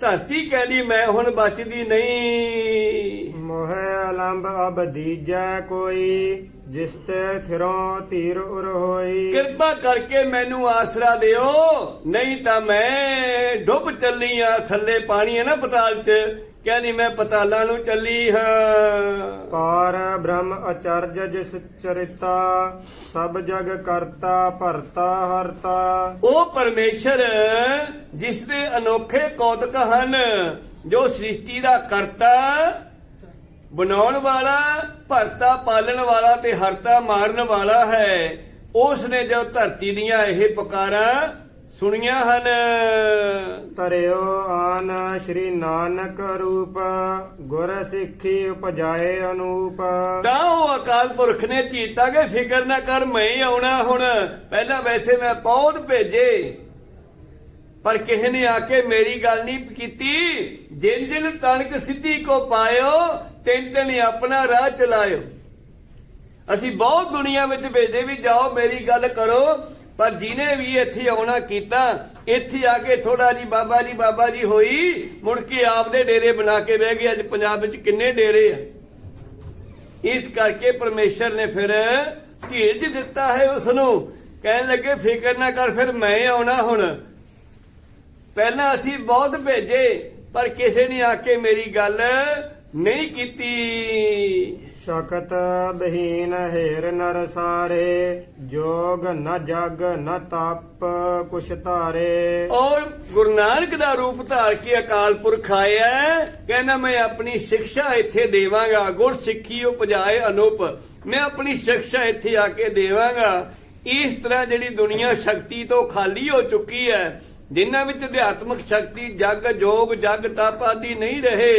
ਧਰਤੀ ਕਹਿੰਦੀ ਮੈਂ ਹੁਣ ਬਚਦੀ ਨਹੀਂ। ਮੋਹਿ ਅਲੰਬ ਅਬ ਦੀਜੈ ਕੋਈ ਜਿਸ ਤੇ ਥਿਰੋਂ ਧੀਰ ਉਰ ਹੋਈ। ਕਿਰਪਾ ਕਰਕੇ ਮੈਨੂੰ ਆਸਰਾ ਦਿਓ ਨਹੀਂ ਤਾਂ ਮੈਂ ਡੁੱਬ ਚੱਲੀ ਆ ਥੱਲੇ ਪਾਣੀ ਹੈ ਨਾ ਪਤਾਲ 'ਚ। ਕਹਿੰਦੀ ਮੈਂ ਪਤਾਲਾਂ ਨੂੰ ਚੱਲੀ ਹਾਂ। ਪਾਰ ਬ੍ਰਹਮ ਅਚਰਜ ਜਿਸ ਚਰਿਤਾ ਸਭ ਜਗ ਕਰਤਾ ਭਰਤਾ ਹਰਤਾ। ਉਹ ਪਰਮੇਸ਼ਰ ਜਿਸ ਦੇ ਅਨੋਖੇ ਕੌਤਕ ਹਨ ਜੋ ਸ੍ਰਿਸ਼ਟੀ ਦਾ ਕਰਤਾ ਬਣਾਉਣ ਵਾਲਾ ਭਰਤਾ ਪਾਲਣ ਵਾਲਾ ਤੇ ਹਰਤਾ ਮਾਰਨ ਵਾਲਾ ਹੈ। ਉਸ ਨੇ ਜੋ ਧਰਤੀ ਦੀਆਂ ਇਹ ਪੁਕਾਰਾਂ ਸੁਣੀਆਂ ਹਨ। ਤਰਿਓ ਆਨ ਸ਼੍ਰੀ ਨਾਨਕ ਰੂਪ ਗੁਰ ਸਿੱਖੀ ਉਪਜਾਏ ਅਨੂਪ। ਤਾਂ ਉਹ ਅਕਾਲ ਪੁਰਖ ਨੇ ਚੀਤਾ ਕਿ ਫਿਕਰ ਨਾ ਕਰ ਮੈਂ ਹੀ ਆਉਣਾ ਹੁਣ। ਪਹਿਲਾਂ ਵੈਸੇ ਮੈਂ ਬਹੁਤ ਭੇਜੇ ਪਰ ਕਿਸੇ ਨੇ ਆ ਕੇ ਮੇਰੀ ਗੱਲ ਨਹੀਂ ਕੀਤੀ। ਜਿਨ ਜਿਨ ਤਨਕ ਸਿੱਧੀ ਕੋ ਪਾਇਓ ਤਿੰਨ ਤਿੰਨ ਆਪਣਾ ਰਾਹ ਚਲਾਇਓ। ਅਸੀਂ ਬਹੁਤ ਦੁਨੀਆ ਵਿੱਚ ਭੇਜੇ ਵੀ ਜਾਓ ਮੇਰੀ ਗੱਲ ਕਰੋ। ਪਰ ਜਿਨੇ ਵੀ ਇੱਥੇ ਆਉਣਾ ਕੀਤਾ, ਇੱਥੇ ਆ ਕੇ ਥੋੜਾ ਜੀ ਬਾਬਾ ਜੀ ਬਾਬਾ ਜੀ ਹੋਈ, ਮੁੜ ਕੇ ਆਪਦੇ ਡੇਰੇ ਬਣਾ ਕੇ ਬਹਿ ਗਏ। ਅੱਜ ਪੰਜਾਬ ਵਿੱਚ ਕਿੰਨੇ ਡੇਰੇ ਆ? ਇਸ ਕਰਕੇ ਪਰਮੇਸ਼ਰ ਨੇ ਫਿਰ ਧੀਰਜ ਦਿੱਤਾ ਹੈ ਉਸ ਨੂੰ ਕਹਿਣ ਲੱਗੇ, ਫਿਕਰ ਨਾ ਕਰ, ਫਿਰ ਮੈਂ ਆਉਣਾ ਹੁਣ। ਪਹਿਲਾਂ ਅਸੀਂ ਬਹੁਤ ਭੇਜੇ, ਪਰ ਕਿਸੇ ਨੇ ਆ ਕੇ ਮੇਰੀ ਗੱਲ ਨਹੀਂ ਕੀਤੀ। ਸ਼ਕਤ ਬਹੀਨ ਹੇਰ ਨਰ ਸਾਰੇ ਜੋਗ ਨ ਜਗ ਨ ਤਪ ਕੁਛ ਧਾਰੇ। ਔਰ ਗੁਰੂ ਨਾਨਕ ਦਾ ਰੂਪ ਧਾਰ ਕੇ ਅਕਾਲ ਪੁਰਖ ਆਇਆ। ਕਹਿੰਦਾ ਮੈਂ ਆਪਣੀ ਸਿੱਖਿਆ ਇੱਥੇ ਦੇਵਾਂਗਾ ਗੁਰ ਸਿੱਖੀ ਉਪਜਾਏ ਅਨੂਪ। ਮੈਂ ਆਪਣੀ ਸਿੱਖਿਆ ਇੱਥੇ ਆ ਕੇ ਦੇਵਾਂਗਾ। ਇਸ ਤਰ੍ਹਾਂ ਜਿਹੜੀ ਦੁਨੀਆ ਸ਼ਕਤੀ ਤੋਂ ਖਾਲੀ ਹੋ ਚੁੱਕੀ ਹੈ ਜਿਨ੍ਹਾਂ ਵਿੱਚ ਅਧਿਆਤਮਕ ਸ਼ਕਤੀ ਜਗ ਜੋਗ ਜਗ ਤਪ ਆਦਿ ਨਹੀਂ ਰਹੇ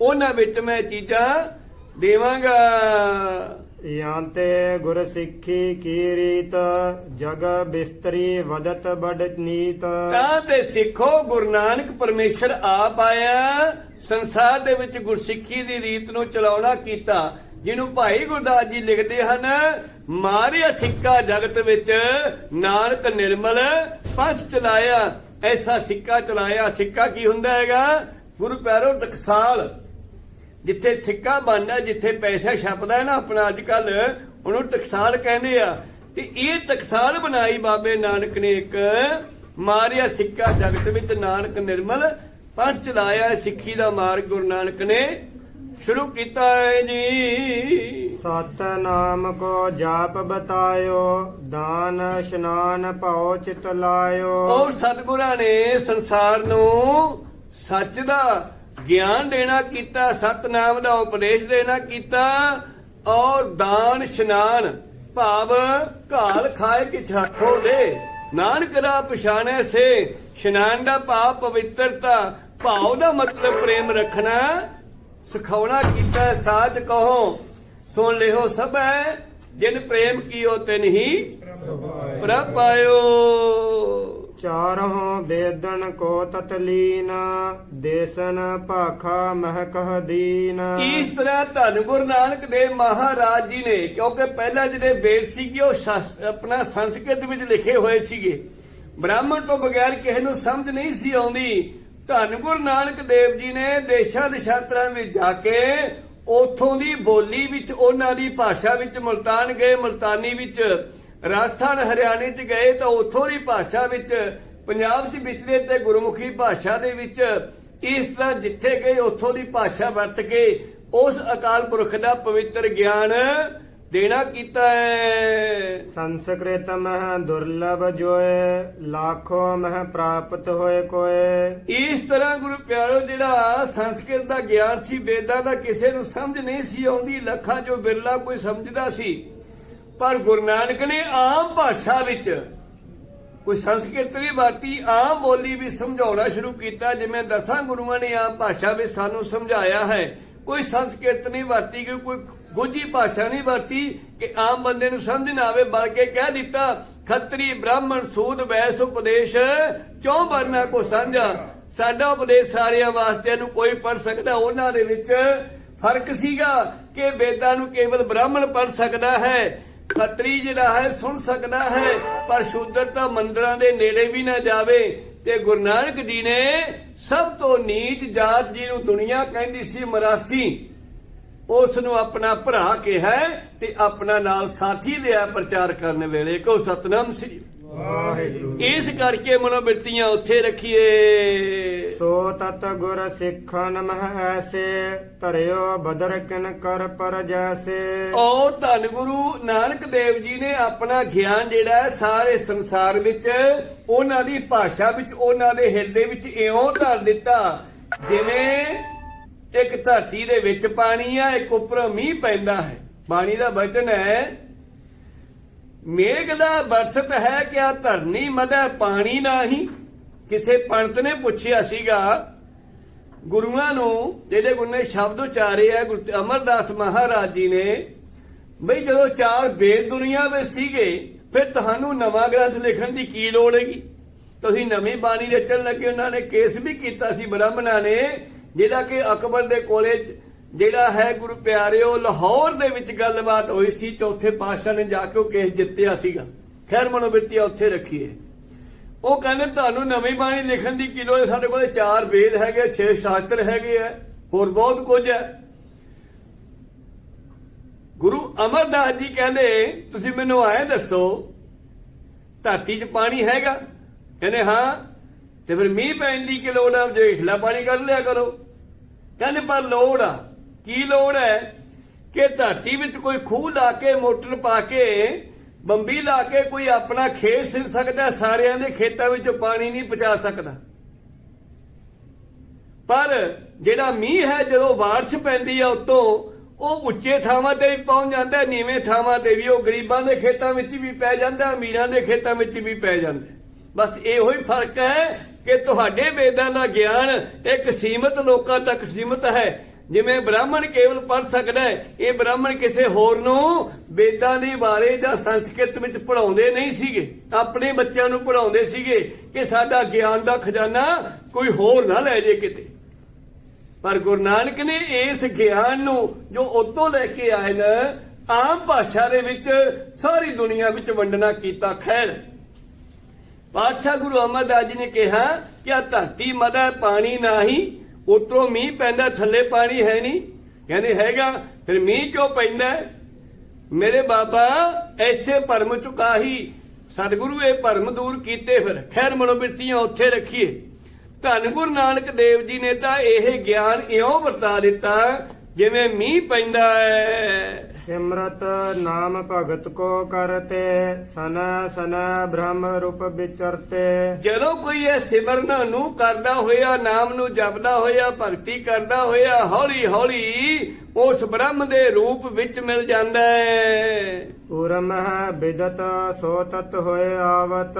ਉਹਨਾਂ ਵਿੱਚ ਮੈਂ ਚੀਜ਼ਾਂ ਦੇਵਾਂਗਾ। ਯਾਂਤੇ ਗੁਰ ਸਿੱਖੀ ਕੀ ਰੀਤ ਜਗ ਬਿਸਤਰੀ ਵਦਤ ਬੜ ਨੀਤ। ਤਾਂ ਤੇ ਸਿੱਖੋ ਗੁਰੂ ਨਾਨਕ ਪਰਮੇਸ਼ਰ ਆਪ ਆਇਆ ਸੰਸਾਰ ਦੇ ਵਿੱਚ ਗੁਰਸਿੱਖੀ ਦੀ ਰੀਤ ਨੂੰ ਚਲਾਉਣਾ ਕੀਤਾ ਜਿਹਨੂੰ ਭਾਈ ਗੁਰਦਾਸ ਜੀ ਲਿਖਦੇ ਹਨ ਮਾਰਿਆ ਸਿੱਕਾ ਜਗਤ ਵਿੱਚ ਨਾਨਕ ਨਿਰਮਲ ਪੰਥ ਚਲਾਇਆ ਐਸਾ ਸਿੱਕਾ ਚਲਾਇਆ। ਸਿੱਕਾ ਕੀ ਹੁੰਦਾ ਹੈਗਾ? ਗੁਰੂ ਪਿਆਰੋ ਟਕਸਾਲ ਜਿੱਥੇ ਸਿੱਕਾ ਬਣਦਾ ਜਿੱਥੇ ਪੈਸਾ ਛਪਦਾ ਹੈ ਨਾ ਆਪਣਾ ਅੱਜ ਕੱਲ ਉਹਨੂੰ ਟਕਸਾਲ ਕਹਿੰਦੇ ਆ। ਤੇ ਇਹ ਟਕਸਾਲ ਬਣਾਈ ਬਾਬੇ ਨਾਨਕ ਨੇ ਇੱਕ ਮਾਰਿਆ ਸਿੱਕਾ ਜਗਤ ਵਿੱਚ ਨਾਨਕ ਨਿਰਮਲ ਪੰਥ ਚਲਾਇਆ ਸਿੱਖੀ ਦਾ ਮਾਰਗ ਗੁਰੂ ਨਾਨਕ ਨੇ। ਸ਼ੁਰੂ ਕੀਤਾ ਹੈ ਜੀ। ਸਤ ਨਾਮ ਕੋ ਜਾਪ ਬਤਾਇਓ ਦਾਨ ਇਸ਼ਨਾਨ ਭਉ ਚਿਤ ਲਾਇਓ। ਔਰ ਸਤਿਗੁਰਾਂ ਨੇ ਸੰਸਾਰ ਨੂੰ ਸੱਚ ਦਾ ਗਿਆਨ ਦੇਣਾ ਕੀਤਾ ਸਤਨਾਮ ਦਾ ਉਪਦੇਸ਼ ਦੇਣਾ ਕੀਤਾ ਔਰ ਦਾਨ ਇਸ਼ਨਾਨ। ਭਾਵ ਘਾਲ ਖਾਏ ਕਿਛ ਹੱਥੋਂ ਦੇ ਨਾਨਕ ਦਾ ਪਛਾਣੈ ਸੇ ਇਸ਼ਨਾਨ ਦਾ ਭਾਵ ਪਵਿੱਤਰਤਾ। ਭਾਵ ਦਾ ਮਤਲਬ ਪ੍ਰੇਮ ਰੱਖਣਾ ਸਿਖਾਉਣਾ ਕੀਤਾ ਹੈ, ਸਾਚ ਕਹੋ। ਸੁਣ ਲਿਓ ਸਭੈ ਜਿਨ ਪ੍ਰੇਮ ਕੀਓ ਤਿਨ ਹੀ ਪ੍ਰਭ ਪਾਇਓ। ਚਾਰੋਂ ਬੇਦਨ ਕੋ ਤਤਲੀਨ ਦੇਸਨ ਭਾਖਾ ਮਹਿਕਹ ਦੀਨ। ਇਸ ਤਰ੍ਹਾਂ ਧੰਨ ਗੁਰੂ ਨਾਨਕ ਦੇਵ ਮਹਾਰਾਜ ਜੀ ਨੇ, ਕਿਉਂਕਿ ਪਹਿਲਾਂ ਜਿਹੜੇ ਵੇਦ ਸੀਗੇ, ਉਹ ਆਪਣਾ ਸੰਸਕ੍ਰਿਤ ਵਿੱਚ ਲਿਖੇ ਹੋਏ ਸੀਗੇ। ਬ੍ਰਾਹਮਣ ਤੋਂ ਬਗੈਰ ਕਿਸੇ ਨੂੰ ਸਮਝ ਨਹੀਂ ਸੀ ਆਉਂਦੀ। ਧੰਨ ਗੁਰੂ ਨਾਨਕ ਦੇਵ ਜੀ ਨੇ ਦੇਸ਼ਾਂ ਦੇਸ਼ਾਤਰਾਂ ਵਿੱਚ ਜਾ ਕੇ ਉਥੋਂ ਦੀ ਬੋਲੀ ਵਿੱਚ, ਉਹਨਾਂ ਦੀ ਭਾਸ਼ਾ ਵਿੱਚ ਮਲਤਾਨ ਗਏ, ਮਲਤਾਨੀ ਵਿੱਚ। ਰਾਜਸਥਾਨ ਹਰਿਆਣੇ ਚ ਗਏ ਤਾਂ ਉਥੋਂ ਦੀ ਭਾਸ਼ਾ ਵਿੱਚ ਪੰਜਾਬ ਚ ਵਿਚਰੇ ਤੇ ਗੁਰਮੁਖੀ ਭਾਸ਼ਾ ਦੇ ਵਿੱਚ ਇਸ ਤਰ੍ਹਾਂ ਜਿੱਥੇ ਗਏ ਉਥੋਂ ਦੀ ਭਾਸ਼ਾ ਵਰਤ ਕੇ ਉਸ ਅਕਾਲ ਪੁਰਖ ਦਾ ਪਵਿੱਤਰ ਗਿਆਨ ਦੇਣਾ ਕੀਤਾ ਹੈ। ਸੰਸਕ੍ਰਿਤ ਮਹ ਦੁਰਲਭ ਜੋਏ ਲਾਖੋ ਮਹ ਪ੍ਰਾਪਤ ਹੋਏ ਕੋਏ। ਇਸ ਤਰ੍ਹਾਂ ਗੁਰੂ ਪਿਆਰੋ ਜਿਹੜਾ ਸੰਸਕ੍ਰਿਤ ਦਾ ਗਿਆਨ ਸੀ ਵੇਦਾਂ ਦਾ ਕਿਸੇ ਨੂੰ ਸਮਝ ਨਹੀਂ ਸੀ ਆਉਂਦੀ ਲੱਖਾਂ ਚੋਂ ਬਿਰਲਾ ਕੋਈ ਸਮਝਦਾ ਸੀ। ਪਰ ਗੁਰੂ ਨਾਨਕ ਨੇ ਆਮ ਭਾਸ਼ਾ ਵਿੱਚ ਕੋਈ ਸੰਸਕ੍ਰਿਤ ਵੀ ਵਰਤੀ, ਆਮ ਬੋਲੀ ਵੀ ਸਮਝਾਉਣਾ ਸ਼ੁਰੂ ਕੀਤਾ, ਜਿਵੇਂ ਦਸਾਂ ਗੁਰੂਆਂ ਨੇ ਆਮ ਭਾਸ਼ਾ ਵਿੱਚ ਸਾਨੂੰ ਸਮਝਾਇਆ ਹੈ। ਕੋਈ ਸੰਸਕ੍ਰਿਤ ਨਹੀਂ ਵਰਤੀ ਕਿ ਕੋਈ ਗੁੱਜੀ ਭਾਸ਼ਾ ਨਹੀਂ ਵਰਤੀ ਕਿ ਆਮ ਬੰਦੇ ਨੂੰ ਸਮਝ ਨਾ ਆਵੇ, ਬਲਕਿ ਕਹਿ ਦਿੱਤਾ, ਖੱਤਰੀ ਬ੍ਰਾਹਮਣ ਸੂਦ ਵੈਸ ਉਪਦੇਸ਼, ਚੌ ਵਰਨਾ ਕੋ ਸਾਂਝਾ। ਸਾਡਾ ਉਪਦੇਸ਼ ਸਾਰਿਆਂ ਵਾਸਤੇ ਨੂੰ ਕੋਈ ਪੜ ਸਕਦਾ, ਉਹਨਾਂ ਦੇ ਵਿੱਚ ਫ਼ਰਕ ਸੀਗਾ ਕਿ ਵੇਦਾਂ ਨੂੰ ਕੇਵਲ ਬ੍ਰਾਹਮਣ ਪੜ ਸਕਦਾ ਹੈ। ਖੱਤਰੀ ਜਿਹੜਾ ਹੈ, ਸੁਣ ਸਕਦਾ ਹੈ, ਪਰ ਸ਼ੂਦਰ ਤਾਂ ਮੰਦਰਾਂ ਦੇ ਨੇੜੇ ਵੀ ਨਾ ਜਾਵੇ। ਤੇ ਗੁਰੂ ਨਾਨਕ ਜੀ ਨੇ ਸਭ ਤੋਂ ਨੀਚ ਜਾਤ ਜੀ ਨੂੰ ਦੁਨੀਆ ਕਹਿੰਦੀ ਸੀ, ਮਰਾਸੀ ਉਸ ਨੂੰ ਆਪਣਾ ਭਰਾ ਕਿਹਾ ਤੇ ਆਪਣਾ ਨਾਲ ਸਾਥੀ ਲਿਆ ਪ੍ਰਚਾਰ ਕਰਨ ਵੇਲੇ। ਕੋ ਸਤਨਾਮ ਸ੍ਰੀ ਵਾਹਿਗੁਰੂ। ਇਸ ਕਰਕੇ ਮਨੋਬਿਰਤੀਆਂ ਉੱਥੇ ਰੱਖੀਏ। ਸੋ ਤਤ ਗੁਰ ਸਿੱਖਨ ਮਹ ਐਸੇ ਧਰਿਓ ਬਦਰ ਕਿਨ ਕਰ ਪਰ ਜੈਸੇ। ਔਰ ਧੰਨ ਗੁਰੂ ਨਾਨਕ ਦੇਵ ਜੀ ਨੇ ਆਪਣਾ ਗਿਆਨ ਜਿਹੜਾ ਸਾਰੇ ਸੰਸਾਰ ਵਿੱਚ ਉਹਨਾਂ ਦੀ ਭਾਸ਼ਾ ਵਿੱਚ ਉਹਨਾਂ ਦੇ ਹਿਰਦੇ ਵਿੱਚ ਇਉਂ ਧਰ ਦਿੱਤਾ ਜਿਵੇਂ ਇੱਕ ਧਰਤੀ ਦੇ ਵਿੱਚ ਪਾਣੀ ਆ ਇੱਕ ਉੱਪਰੋਂ ਮੀਂਹ ਪੈਂਦਾ ਹੈ। ਬਾਣੀ ਦਾ ਬਚਨ ਹੈ ਮੇਘ ਦਾ ਬਰਸਤ ਹੈ ਕਿਆ ਧਰਨੀ ਮਦੈ ਪਾਣੀ ਨਾਹੀ? ਕਿਸੇ ਪੰਡਤ ਨੇ ਪੁੱਛਿਆ ਸੀਗਾ, ਗੁਰੂਆਂ ਨੂੰ, ਜਿਹੜੇ ਗੁਰੂ ਸ਼ਬਦ ਉਚਾਰੇ ਆ, ਗੁਰੂ ਅਮਰਦਾਸ ਮਹਾਰਾਜ ਜੀ ਨੇ, ਬਈ ਜਦੋਂ ਚਾਰ ਵੇਦ ਦੁਨੀਆ ਵਿੱਚ ਸੀਗੇ, ਫਿਰ ਤੁਹਾਨੂੰ ਨਵਾਂ ਗ੍ਰੰਥ ਲਿਖਣ ਦੀ ਕੀ ਲੋੜ ਹੈਗੀ? ਤੁਸੀਂ ਨਵੀਂ ਬਾਣੀ ਰਚਣ ਲੱਗੇ, ਉਹਨਾਂ ਨੇ ਕੇਸ ਵੀ ਕੀਤਾ ਸੀ ਬ੍ਰਾਹਮਣਾਂ ਨੇ, ਜਿਹਦਾ ਕਿ ਅਕਬਰ ਦੇ ਕੋਲੇ ਜਿਹੜਾ ਹੈ ਗੁਰੂ ਪਿਆਰਿਓ, ਲਾਹੌਰ ਦੇ ਵਿੱਚ ਗੱਲਬਾਤ ਹੋਈ ਸੀ, ਚੌਥੇ ਪਾਤਸ਼ਾਹ ਨੇ ਜਾ ਕੇ ਉਹ ਕੇਸ ਜਿੱਤਿਆ ਸੀਗਾ। ਖੈਰ ਮਨੋਬਿਰਤੀ ਉੱਥੇ ਰੱਖੀਏ। ਉਹ ਕਹਿੰਦੇ, ਤੁਹਾਨੂੰ ਨਵੀਂ ਬਾਣੀ ਲਿਖਣ ਦੀ ਕਿਲੋ ਹੈ? ਸਾਡੇ ਕੋਲ ਚਾਰ ਵੇਦ ਹੈਗੇ, ਛੇ ਸ਼ਾਸਤਰ ਹੈਗੇ ਆ ਹੋਰ ਬਹੁਤ ਕੁਝ ਹੈ। ਗੁਰੂ ਅਮਰਦਾਸ ਜੀ ਕਹਿੰਦੇ, ਤੁਸੀਂ ਮੈਨੂੰ ਆਏ ਦੱਸੋ, ਧਰਤੀ 'ਚ ਪਾਣੀ ਹੈਗਾ? ਕਹਿੰਦੇ, ਹਾਂ। ਤੇ ਫਿਰ ਮੀਂਹ ਪੈਣ ਦੀ ਕਿ ਲੋੜ ਆ ਜੇ ਹੇਠਲਾ ਪਾਣੀ ਕੱਢ ਲਿਆ ਕਰੋ। ਕਹਿੰਦੇ, ਪਰ ਲੋੜ ਆ ਕੀ ਲੋੜ ਹੈ ਕਿ ਧਰਤੀ ਵਿੱਚ ਕੋਈ ਖੂਹ ਲਾ ਕੇ, ਮੋਟਰ ਪਾ ਕੇ, ਬੰਬੀ ਲਾ ਕੇ ਕੋਈ ਆਪਣਾ ਖੇਤ ਸਿਰ ਸਕਦਾ, ਸਾਰਿਆਂ ਦੇ ਖੇਤਾਂ ਵਿੱਚ ਪਾਣੀ ਨਹੀਂ ਪਹੁੰਚਾ ਸਕਦਾ। ਪਰ ਜਿਹੜਾ ਮੀਂਹ ਹੈ, ਜਦੋਂ ਬਾਰਿਸ਼ ਪੈਂਦੀ ਆ ਉਤੋਂ, ਉਹ ਉੱਚੇ ਥਾਵਾਂ ਤੇ ਵੀ ਪਹੁੰਚ ਜਾਂਦਾ, ਨੀਵੇਂ ਥਾਵਾਂ ਤੇ ਵੀ, ਉਹ ਗਰੀਬਾਂ ਦੇ ਖੇਤਾਂ ਵਿੱਚ ਵੀ ਪੈ ਜਾਂਦਾ, ਅਮੀਰਾਂ ਦੇ ਖੇਤਾਂ ਵਿੱਚ ਵੀ ਪੈ ਜਾਂਦਾ। ਬਸ ਇਹੋ ਹੀ ਫ਼ਰਕ ਹੈ ਕਿ ਤੁਹਾਡੇ ਵੇਦਾਂ ਦਾ ਗਿਆਨ ਇੱਕ ਸੀਮਤ ਲੋਕਾਂ ਤੱਕ ਸੀਮਤ ਹੈ। ਜਿਵੇਂ ਬ੍ਰਾਹਮਣ ਕੇਵਲ ਪੜ ਸਕਦਾ ਹੈ, ਇਹ ਬ੍ਰਾਹਮਣ ਕਿਸੇ ਹੋਰ ਨੂੰ ਵੇਦਾਂ ਦੇ ਬਾਰੇ ਜਾਂ ਸੰਸਕ੍ਰਿਤ ਵਿੱਚ ਪੜਾਉਂਦੇ ਨਹੀਂ ਸੀਗੇ। ਆਪਣੇ ਬੱਚਿਆਂ ਨੂੰ ਪੜਾਉਂਦੇ ਸੀਗੇ ਕਿ ਸਾਡਾ ਗਿਆਨ ਦਾ ਖਜ਼ਾਨਾ ਕੋਈ ਹੋਰ ਨਾ ਲੈ ਜੇ ਕਿਤੇ। ਪਰ ਗੁਰੂ ਨਾਨਕ ਨੇ ਇਸ ਗਿਆਨ ਨੂੰ ਜੋ ਉਤੋਂ ਲੈ ਕੇ ਆਏ ਨੇ, ਆਮ ਭਾਸ਼ਾ ਦੇ ਵਿੱਚ ਸਾਰੀ ਦੁਨੀਆ ਵਿੱਚ ਵੰਡਣਾ ਕੀਤਾ ਖੈਰ। ਪਾਤਸ਼ਾਹ ਗੁਰੂ ਅਮਰਦਾਸ ਜੀ ਨੇ ਕਿਹਾ ਕਿ ਆ ਧਰਤੀ ਮਦਾ ਪਾਣੀ ਨਹੀਂ ਉਤੋਂ ਮੀਂਹ ਪੈਂਦਾ, ਥੱਲੇ ਪਾਣੀ ਹੈ ਨਹੀਂ। ਕਹਿੰਦੇ, ਹੈਗਾ, ਫਿਰ ਮੀਂਹ ਕਿਉਂ ਪੈਂਦਾ? ਮੇਰੇ ਬਾਬਾ, ਐਸੇ ਭਰਮ ਚੁਕਾ ਹੀ ਸਤਿਗੁਰੂ ਇਹ ਭਰਮ ਦੂਰ ਕੀਤੇ ਫਿਰ। ਖੈਰ ਮਨੋਬਿਰਤੀਆਂ ਉੱਥੇ ਰੱਖੀਏ। ਧੰਨ ਗੁਰੂ ਨਾਨਕ ਦੇਵ ਜੀ ਨੇ ਤਾਂ ਇਹ ਗਿਆਨ ਇਉਂ ਵਰਤਾ ਦਿੱਤਾ ਜਿਵੇਂ ਮੀਂਹ ਪੈਂਦਾ ਹੈ। ਸਿਮਰਤ ਨਾਮ ਭਗਤ ਕੋ ਕਰਤੇ ਸਨ ਸਨ ਬ੍ਰਹਮ ਰੂਪ ਵਿਚਰਤੇ। ਜਦੋਂ ਕੋਈ ਇਹ ਸਿਮਰਨ ਨੂੰ ਕਰਦਾ ਹੋਇਆ ਨਾਮ ਨੂੰ ਜਪਦਾ ਹੋਇਆ ਭਗਤੀ ਕਰਦਾ ਹੋਇਆ ਹੌਲੀ ਹੌਲੀ ਉਸ ਬ੍ਰਹਮ ਦੇ ਰੂਪ ਵਿੱਚ ਮਿਲ ਜਾਂਦਾ ਹੈ। ਉਰਮ ਹੈ ਬਿਦਤ ਸੋ ਤਤ ਹੋਏ ਆਵਤ,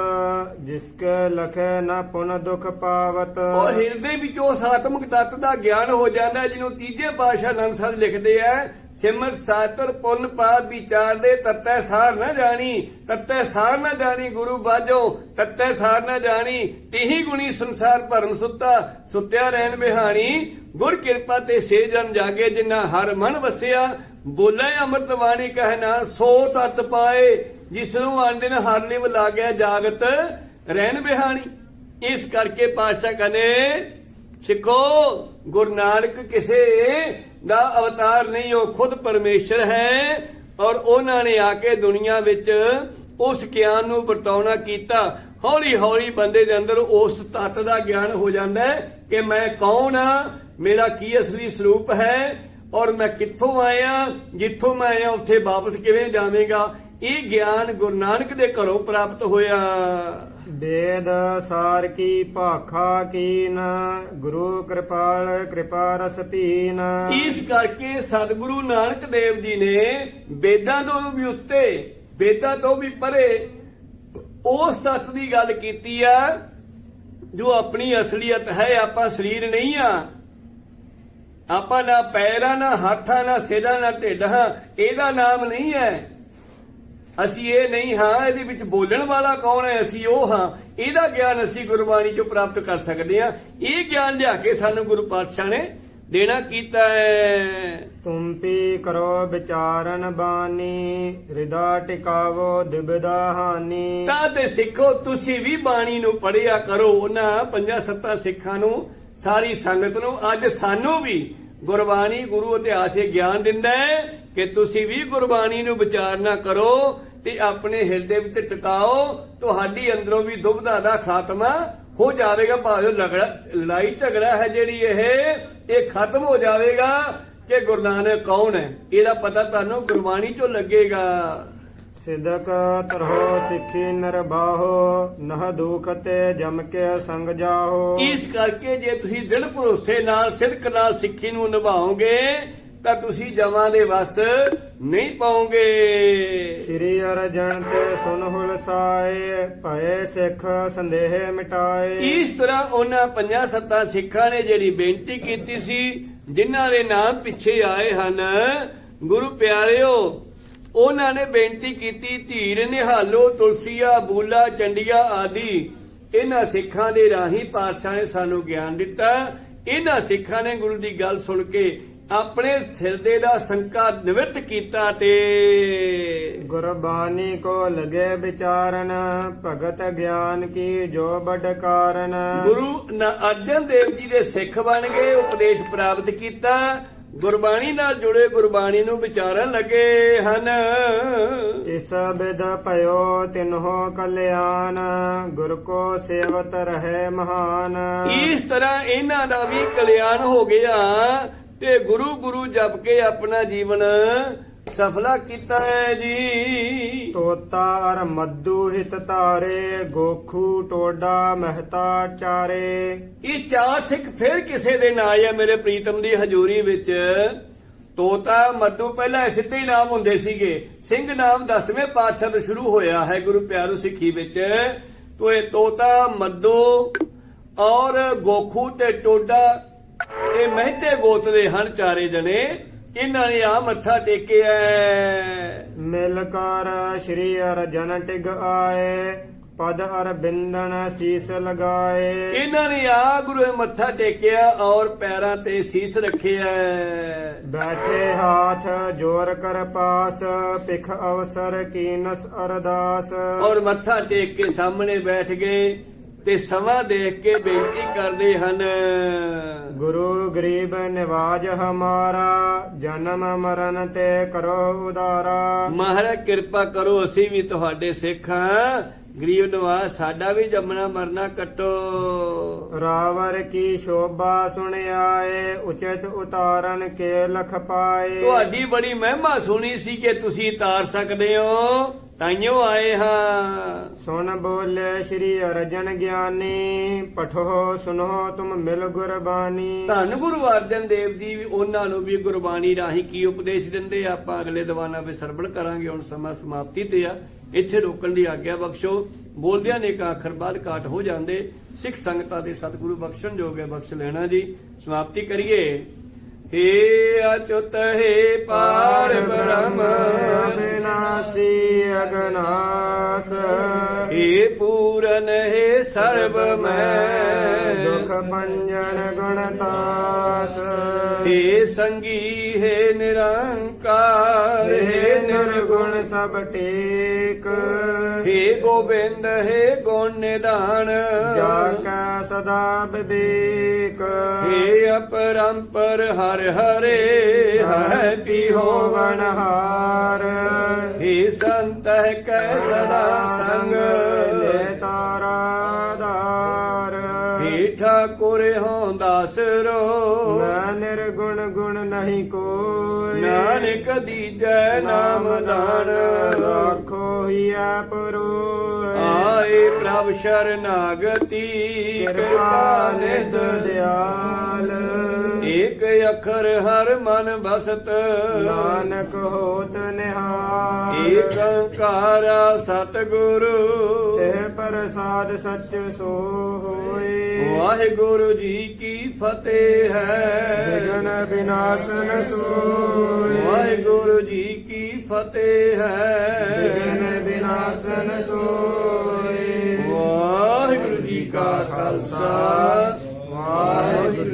ਜਿਸਕੇ ਲਖੇ ਨਾ ਪੁਨ ਦੁਖ ਪਾਵਤ। ਔਰ ਹਿਰਦੇ ਵਿੱਚ ਉਸ ਆਤਮਿਕ ਤੱਤ ਦਾ ਗਿਆਨ ਹੋ ਜਾਂਦਾ ਜਿਹਨੂੰ ਤੀਜੇ ਪਾਤਸ਼ਾਹ ਨੰਦ ਸਾਹਿਬ ਲਿਖਦੇ ਆ ਸਿਮਰ ਸਾਤਰ ਪੁੰਨ ਪਾਪ ਵਿਚਾਰ ਦੇ ਤਤੈ ਸਾਰ ਨਾ ਜਾਣੀ, ਤਤੈ ਸਾਰ ਨਾ ਜਾਣੀ ਗੁਰੂ ਬਾਝੋ ਤਤੈ ਸਾਰ ਨਾ ਜਾਣੀ, ਤਿਹੀ ਗੁਣੀ ਸੰਸਾਰ ਭਰਮ ਸੁੱਤਾ, ਸੁੱਤਿਆ ਰਹਿਣ ਬਿਹਾਣੀ, ਗੁਰ ਕਿਰਪਾ ਤੇ ਸੇ ਜਨ ਜਾਗੇ ਜਿਨ੍ਹਾਂ ਹਰ ਮਨ ਵਸਿਆ, ਬੋਲੇ ਅੰਮ੍ਰਿਤ ਬਾਣੀ ਕਹਿ ਸੋ ਤਤ ਪਾਏ, ਜਿਸ ਨੂੰ ਆਂਦਿਨ ਹਰ ਨਿਵ ਲਾਗਿਆ ਜਾਗਤ ਰਹਿਣ ਬਿਹਾਣੀ। ਇਸ ਕਰਕੇ ਪਾਤਸ਼ਾਹ ਕਹਿੰਦੇ ਸਿੱਖੋ ਗੁਰੂ ਨਾਨਕ ਕਿਸੇ ਦਾ ਅਵਤਾਰ ਨਹੀਂ, ਉਹ ਖੁਦ ਪਰਮੇਸ਼ਰ ਹੈ ਔਰ ਉਹਨਾਂ ਨੇ ਆ ਕੇ ਦੁਨੀਆ ਵਿੱਚ ਉਸ ਗਿਆਨ ਨੂੰ ਵਰਤਾਉਣਾ ਕੀਤਾ। ਹੌਲੀ ਹੌਲੀ ਬੰਦੇ ਦੇ ਅੰਦਰ ਉਸ ਤੱਤ ਦਾ ਗਿਆਨ ਹੋ ਜਾਂਦਾ ਹੈ ਕਿ ਮੈਂ ਕੌਣ ਆ, ਮੇਰਾ ਕੀ ਅਸਲੀ ਸਰੂਪ ਹੈ ਔਰ ਮੈਂ ਕਿੱਥੋਂ ਆਇਆ, ਜਿੱਥੋਂ ਮੈਂ ਆਇਆ, ਉੱਥੇ ਵਾਪਸ ਕਿਵੇਂ ਜਾਵੇਂਗਾ? ਇਹ ਗਿਆਨ ਗੁਰੂ ਨਾਨਕ ਦੇ ਘਰੋਂ ਪ੍ਰਾਪਤ ਹੋਇਆ। ਵੇਦ ਸਾਰ ਕੀ ਭਾਖਾ ਕੀਨ, ਗੁਰੂ ਕਿਰਪਾਲ ਕਿਰਪਾ ਰਸ ਪੀਨ ਇਸ ਕਰਕੇ ਸਤਿਗੁਰੂ ਨਾਨਕ ਦੇਵ ਜੀ ਨੇ ਵੇਦਾਂ ਤੋਂ ਵੀ ਉੱਤੇ, ਵੇਦਾਂ ਤੋਂ ਵੀ ਪਰੇ ਉਸ ਤੱਤ ਦੀ ਗੱਲ ਕੀਤੀ ਆ, ਜੋ ਆਪਣੀ ਅਸਲੀਅਤ ਹੈ, ਆਪਾਂ ਸਰੀਰ ਨਹੀਂ ਆ। ਆਪਾਂ ਨਾ ਪੈਰਾਂ, ਨਾ ਹੱਥਾਂ, ਨਾ ਸਿਰਾਂ, ਨਾ ਢਿੱਡ ਹਾਂ, ਇਹਦਾ ਨਾਮ ਨਹੀਂ ਹੈ। ਅਸੀਂ ਇਹ ਨਹੀਂ ਹਾਂ ਇਹਦੇ ਵਿੱਚ ਬੋਲਣ ਵਾਲਾ ਕੌਣ ਹੈ? ਅਸੀਂ ਉਹ ਹਾਂ। ਇਹਦਾ ਗਿਆਨ ਅਸੀਂ ਗੁਰਬਾਣੀ ਚੋਂ ਪ੍ਰਾਪਤ ਕਰ ਸਕਦੇ ਹਾਂ। ਇਹ ਗਿਆਨ ਲਿਆ ਕੇ ਸਾਨੂੰ ਗੁਰੂ ਪਾਤਸ਼ਾਹ ਨੇ ਦੇਣਾ ਕੀਤਾ ਹੈ। ਤੁਮ ਪੀ ਕਰੋ ਵਿਚਾਰਨ ਬਾਣੀ ਹਿਰਦਾ ਟਿਕਾਵੋ ਦਿਬਦਾ ਹਾਨੀ। ਤਾਂ ਤੇ ਸਿੱਖੋ ਤੁਸੀਂ ਵੀ ਬਾਣੀ ਨੂੰ ਪੜਿਆ ਕਰੋ। ਉਹਨਾਂ ਪੰਜਾਂ ਸੱਤਾਂ ਸਿੱਖਾਂ ਨੂੰ ਸਾਰੀ ਸੰਗਤ ਨੂੰ ਅੱਜ ਸਾਨੂੰ ਵੀ ਗੁਰਬਾਣੀ ਗੁਰੂ ਇਤਿਹਾਸ ਇਹ ਗਿਆਨ ਦਿੰਦਾ ਹੈ ਕਿ ਤੁਸੀਂ ਵੀ ਗੁਰਬਾਣੀ ਨੂੰ ਵਿਚਾਰਨਾ ਕਰੋ। ਤੇ ਆਪਣੇ ਹਿਰਦੇ ਵਿੱਚ ਟਿਕਾਓ ਤੁਹਾਡੀ ਅੰਦਰੋਂ ਵੀ ਦੁਬਧਾ ਦਾ ਖਾਤਮਾ ਹੋ ਜਾਵੇਗਾ। ਭਾਵੇਂ ਲਗੜਾ ਲੜਾਈ ਝਗੜਾ ਹੈ ਜਿਹੜੀ ਇਹ ਇਹ ਖਤਮ ਹੋ ਜਾਵੇਗਾ ਕਿ ਗੁਰੂ ਨਾਨਕ ਕੌਣ ਹੈ? ਇਹਦਾ ਪਤਾ ਤੁਹਾਨੂੰ ਗੁਰਬਾਣੀ ਚੋਂ ਲੱਗੇਗਾ। ਸਿਦਕ ਤਰਹੁ ਸਿੱਖੀ ਨਿਰਬਾਹੋ ਨਹ ਦੁਖ ਤੇ ਜਮ ਕੇ ਸੰਗ ਜਾਹੋ। ਇਸ ਕਰਕੇ ਜੇ ਤੁਸੀਂ ਦਿਲ ਭਰੋਸੇ ਨਾਲ ਸਿਦਕ ਨਾਲ ਸਿੱਖੀ ਨੂੰ ਨਿਭਾਓਗੇ ਤਾਂ ਤੁਸੀਂ ਜਮਾਂ ਦੇ ਵਸ ਨਹੀਂ ਪਾਓਗੇ ਸ੍ਰੀ ਅਰਜਨ ਤੇ ਸੁਨ ਹੁਲਸਾਏ ਭਏ ਸਿੱਖ ਸੰਦੇਹ ਮਿਟਾਏ। ਇਸ ਤਰ੍ਹਾਂ ਉਹਨਾਂ ਪੰਜਾਂ ਸੱਤਾਂ ਸਿੱਖਾਂ ਨੇ ਜਿਹੜੀ ਬੇਨਤੀ ਕੀਤੀ ਸੀ ਜਿਨ੍ਹਾਂ ਦੇ ਨਾਮ ਪਿੱਛੇ ਆਏ ਹਨ ਗੁਰੂ ਪਿਆਰਿਓ ਉਹਨਾਂ ਨੇ ਬੇਨਤੀ ਕੀਤੀ ਧੀਰ ਨਿਹਾਲੋ ਤੁਲਸੀਆ ਬੂਲਾ ਚੰਡੀਆ ਆਦਿ ਇਹਨਾਂ ਸਿੱਖਾਂ ਦੇ ਰਾਹੀਂ ਪਾਤਸ਼ਾਹ ਨੇ ਸਾਨੂੰ ਗਿਆਨ ਦਿੱਤਾ। ਇਹਨਾਂ ਸਿੱਖਾਂ ਨੇ ਗੁਰੂ ਦੀ ਗੱਲ ਸੁਣ ਕੇ ਆਪਣੇ ਸਿਰਦੇ ਦਾ ਸੰਕਾ ਨਿਵਰਤ ਕੀਤਾ ਤੇ ਗੁਰਬਾਣੀ ਕੋ ਲਗੇ ਵਿਚਾਰਨ ਭਗਤ ਗਿਆਨ ਕੀ ਜੋ ਬੜ ਕਾਰਨ। ਗੁਰੂ ਅਰਜਨ ਦੇਵ ਜੀ ਦੇ ਸਿੱਖ ਬਣ ਗਏ ਉਪਦੇਸ਼ ਪ੍ਰਾਪਤ ਕੀਤਾ। ਗੁਰਬਾਣੀ ਨਾਲ ਜੁੜੇ ਗੁਰਬਾਣੀ ਨੂੰ ਵਿਚਾਰਨ ਲੱਗੇ ਹਨ। ਇਸ ਬਿਦ ਭਇਓ ਤਿਨਹੋ ਕਲਿਆਣ ਗੁਰ ਕੋ ਸੇਵਤ ਰਹੇ ਮਹਾਨ। ਇਸ ਤਰ੍ਹਾਂ ਇਹਨਾਂ ਦਾ ਵੀ ਕਲਿਆਣ ਹੋ ਗਿਆ। ਤੇ ਗੁਰੂ ਗੁਰੂ ਜਪ ਕੇ ਆਪਣਾ ਜੀਵਨ ਸਫਲਾ ਕੀਤਾ ਹੈ ਜੀ। ਤੋਤਾ ਅਰ ਮੱਦੂ ਹਿਤ ਤਾਰੇ ਗੋਖੂ ਟੋਡਾ ਮਹਤਾ ਚਾਰੇ। ਇਹ ਚਾਰ ਸਿੱਖ ਫਿਰ ਕਿਸੇ ਦੇ ਨਾਂ ਆ ਮੇਰੇ ਪ੍ਰੀਤਮ ਦੀ ਹਜ਼ੂਰੀ ਵਿੱਚ। ਤੋਤਾ ਮੱਦੂ ਪਹਿਲਾਂ ਸਿੱਧੇ ਨਾਮ ਹੁੰਦੇ ਸੀਗੇ। ਸਿੰਘ ਨਾਮ ਦਸਵੇਂ ਪਾਤਸ਼ਾਹ ਤੋਂ ਸ਼ੁਰੂ ਹੋਇਆ ਹੈ ਗੁਰੂ ਪਿਆਰੂ ਸਿੱਖੀ ਵਿੱਚ। ਤੋ ਇਹ ਤੋਤਾ ਮੱਦੂ ਔਰ ਗੋਖੂ ਤੇ ਟੋਡਾ ਇਹ ਮਹਿਤੇ ਗੋਤ ਦੇ ਹਨ ਚਾਰੇ ਜਣੇ ਇਹਨਾਂ ਨੇ ਆ ਮੱਥਾ ਟੇਕਿਆ ਮਿਲ ਕਰ ਸ਼੍ਰੀ ਅਰਜਨ ਟਿਗ ਆਏ ਪਦ ਅਰ ਬਿੰਦਨ ਸੀਸ ਲਗਾਏ। ਇਹਨਾਂ ਨੇ ਆ ਗੁਰੂ ਦੇ ਮੱਥਾ ਟੇਕਿਆ ਔਰ ਪੈਰਾਂ ਤੇ ਸੀਸ ਰੱਖਿਆ ਬੈਠੇ ਹਾਥ ਜੋਰ ਕਰ ਪਾਸ ਪਿਖ ਅਵਸਰ ਕੀਨਸ ਅਰਦਾਸ। ਔਰ ਮੱਥਾ ਟੇਕ ਕੇ ਸਾਹਮਣੇ ਬੈਠ ਗਏ। ਤੇ ਸਮਾਂ ਦੇਖ ਕੇ ਬੇਨਤੀ ਕਰਦੇ ਹਨ। ਗੁਰੂ ਗਰੀਬ ਨਿਵਾਜ ਹਮਾਰਾ ਜਨਮ ਮਰਨ ਤੇ ਕਰੋ ਉਦਾਰਾ। ਮਹਾਰਾਜ ਕਿਰਪਾ ਕਰੋ ਅਸੀਂ ਵੀ ਤੁਹਾਡੇ ਸਿੱਖ ਹਾਂ। ਗਰੀਬ ਨਵਾਜ਼ ਸਾਡਾ ਵੀ ਜੰਮਣਾ ਮਰਨਾ ਕੱਟੋ। ਰਾਵਰ ਕੀ ਸ਼ੋਭਾ ਸੁਣਿਆਏ ਉਚਿਤ ਉਤਾਰਨ ਕੇ ਲਖ ਪਾਏ। ਤੁਹਾਡੀ ਬੜੀ ਮਹਿਮਾ ਸੁਣੀ ਸੀ ਕਿ ਤੁਸੀਂ ਤਾਰ ਸਕਦੇ ਹੋ। ਤਾਈਓ ਆਏ ਹਾਂ। ਸੁਣ ਬੋਲੇ ਸ਼੍ਰੀ ਅਰਜਨ ਗਿਆਨੀ ਪਠੋ ਸੁਨੋ ਤੁਮ ਮਿਲ ਗੁਰਬਾਣੀ। ਧੰਨ ਗੁਰੂ ਅਰਜਨ ਦੇਵ ਜੀ ਵੀ ਉਹਨਾਂ ਨੂੰ ਵੀ ਗੁਰਬਾਣੀ ਰਾਹੀਂ ਕੀ ਉਪਦੇਸ਼ ਦਿੰਦੇ ਆ? ਆਪਾਂ ਅਗਲੇ ਦੀਵਾਨਾਂ ਵਿੱਚ ਸਰਵਣ ਕਰਾਂਗੇ ਹੁਣ ਸਮਾਂ ਸਮਾਪਤੀ ਤੇ ਆ। ਇੱਥੇ ਰੋਕਣ ਦੀ ਆਗਿਆ ਬਖਸ਼ੋ। ਬੋਲਦਿਆਂ ਨੇ ਇੱਕ ਅੱਖਰ ਬਾਅਦ ਕਾਟ ਹੋ ਜਾਂਦੇ। ਸਿੱਖ ਸੰਗਤਾਂ ਦੇ ਸਤਿਗੁਰੂ ਬਖਸ਼ਣ ਜੋਗੇ ਬਖਸ਼ ਲੈਣਾ ਜੀ। ਸਮਾਪਤੀ ਕਰੀਏ। ਹੇ ਅਚੁੱਤ ਹੇ ਪਾਰ ਬ੍ਰਹਮ। ਅਬਿਨਾਸੀ ਅਗਨਾਸ। ਹੇ ਪੂਰਨ ਹੇ ਸਰਬ ਦੁਖ ਭੰਜਨ ਗੁਣਤਾਸ ਹੇ ਸੰਗੀ ਹੈ ਨਿਰੰਕਾਰ ਹੇ ਨਿਰਗੁਣ ਸਭ ਟੇਕ। ਹੇ ਗੋਬਿੰਦ ਹੈ ਗੁਣ ਨਿਧਾਨ। ਜਾ ਕਾ ਸਦਾ ਵਿਵੇਕ। ਹੇ ਅਪਰੰਪਰ ਹਰ ਹਰੇ ਹੈ ਪੀ ਹੋਵਨ ਹਾਰ। ਹੇ ਸੰਤ ਹੈ ਕੈ ਸਦਾ ਸੰਗ। ਲੈ ਤਾਰਾਦਾਰ ਹੇ ਠਾਕੁਰ ਹੋਂ ਦਾਸਰੋ ਮੈਂ ਨਿਰਗੁਣ ਗੁਣ ਨਹੀਂ ਕੋਈ। ਨਾਨਕ ਦੀਜੈ ਨਾਮ ਦਾਨ ਆਖੋ ਹੀਆ ਪਰੋ ਆਏ ਪ੍ਰਭ ਸ਼ਰਨਾਗਤੀ ਕਿਰਪਾ ਨਿਧ ਦਿਆਲ। ਏਕ ਅੱਖਰ ਹਰ ਮਨ ਬਸਤ। ਨਾਨਕ ਹੋਤ ਨਿਹਾਲ। ਏਕ ਓੰਕਾਰਾ ਸਤਿਗੁਰੂ। ਇਹ ਪ੍ਰਸਾਦ ਸੱਚ ਸੋ ਹੋਏ। ਵਾਹਿਗੁਰੂ ਜੀ ਕੀ ਫਤਿਹ ਹੈ। ਵਿਗਨ ਦਰਸ਼ਨ ਸੋਏ ਵਾਹਿਗੁਰੂ ਜੀ ਕੀ ਫਤਿਹ ਹੈ। ਬਿਨ ਬਿਨਾਸਨ ਸੋਏ। ਵਾਹਿਗੁਰੂ ਜੀ ਕਾ ਖਾਲਸਾ। ਵਾਹਿਗੁਰੂ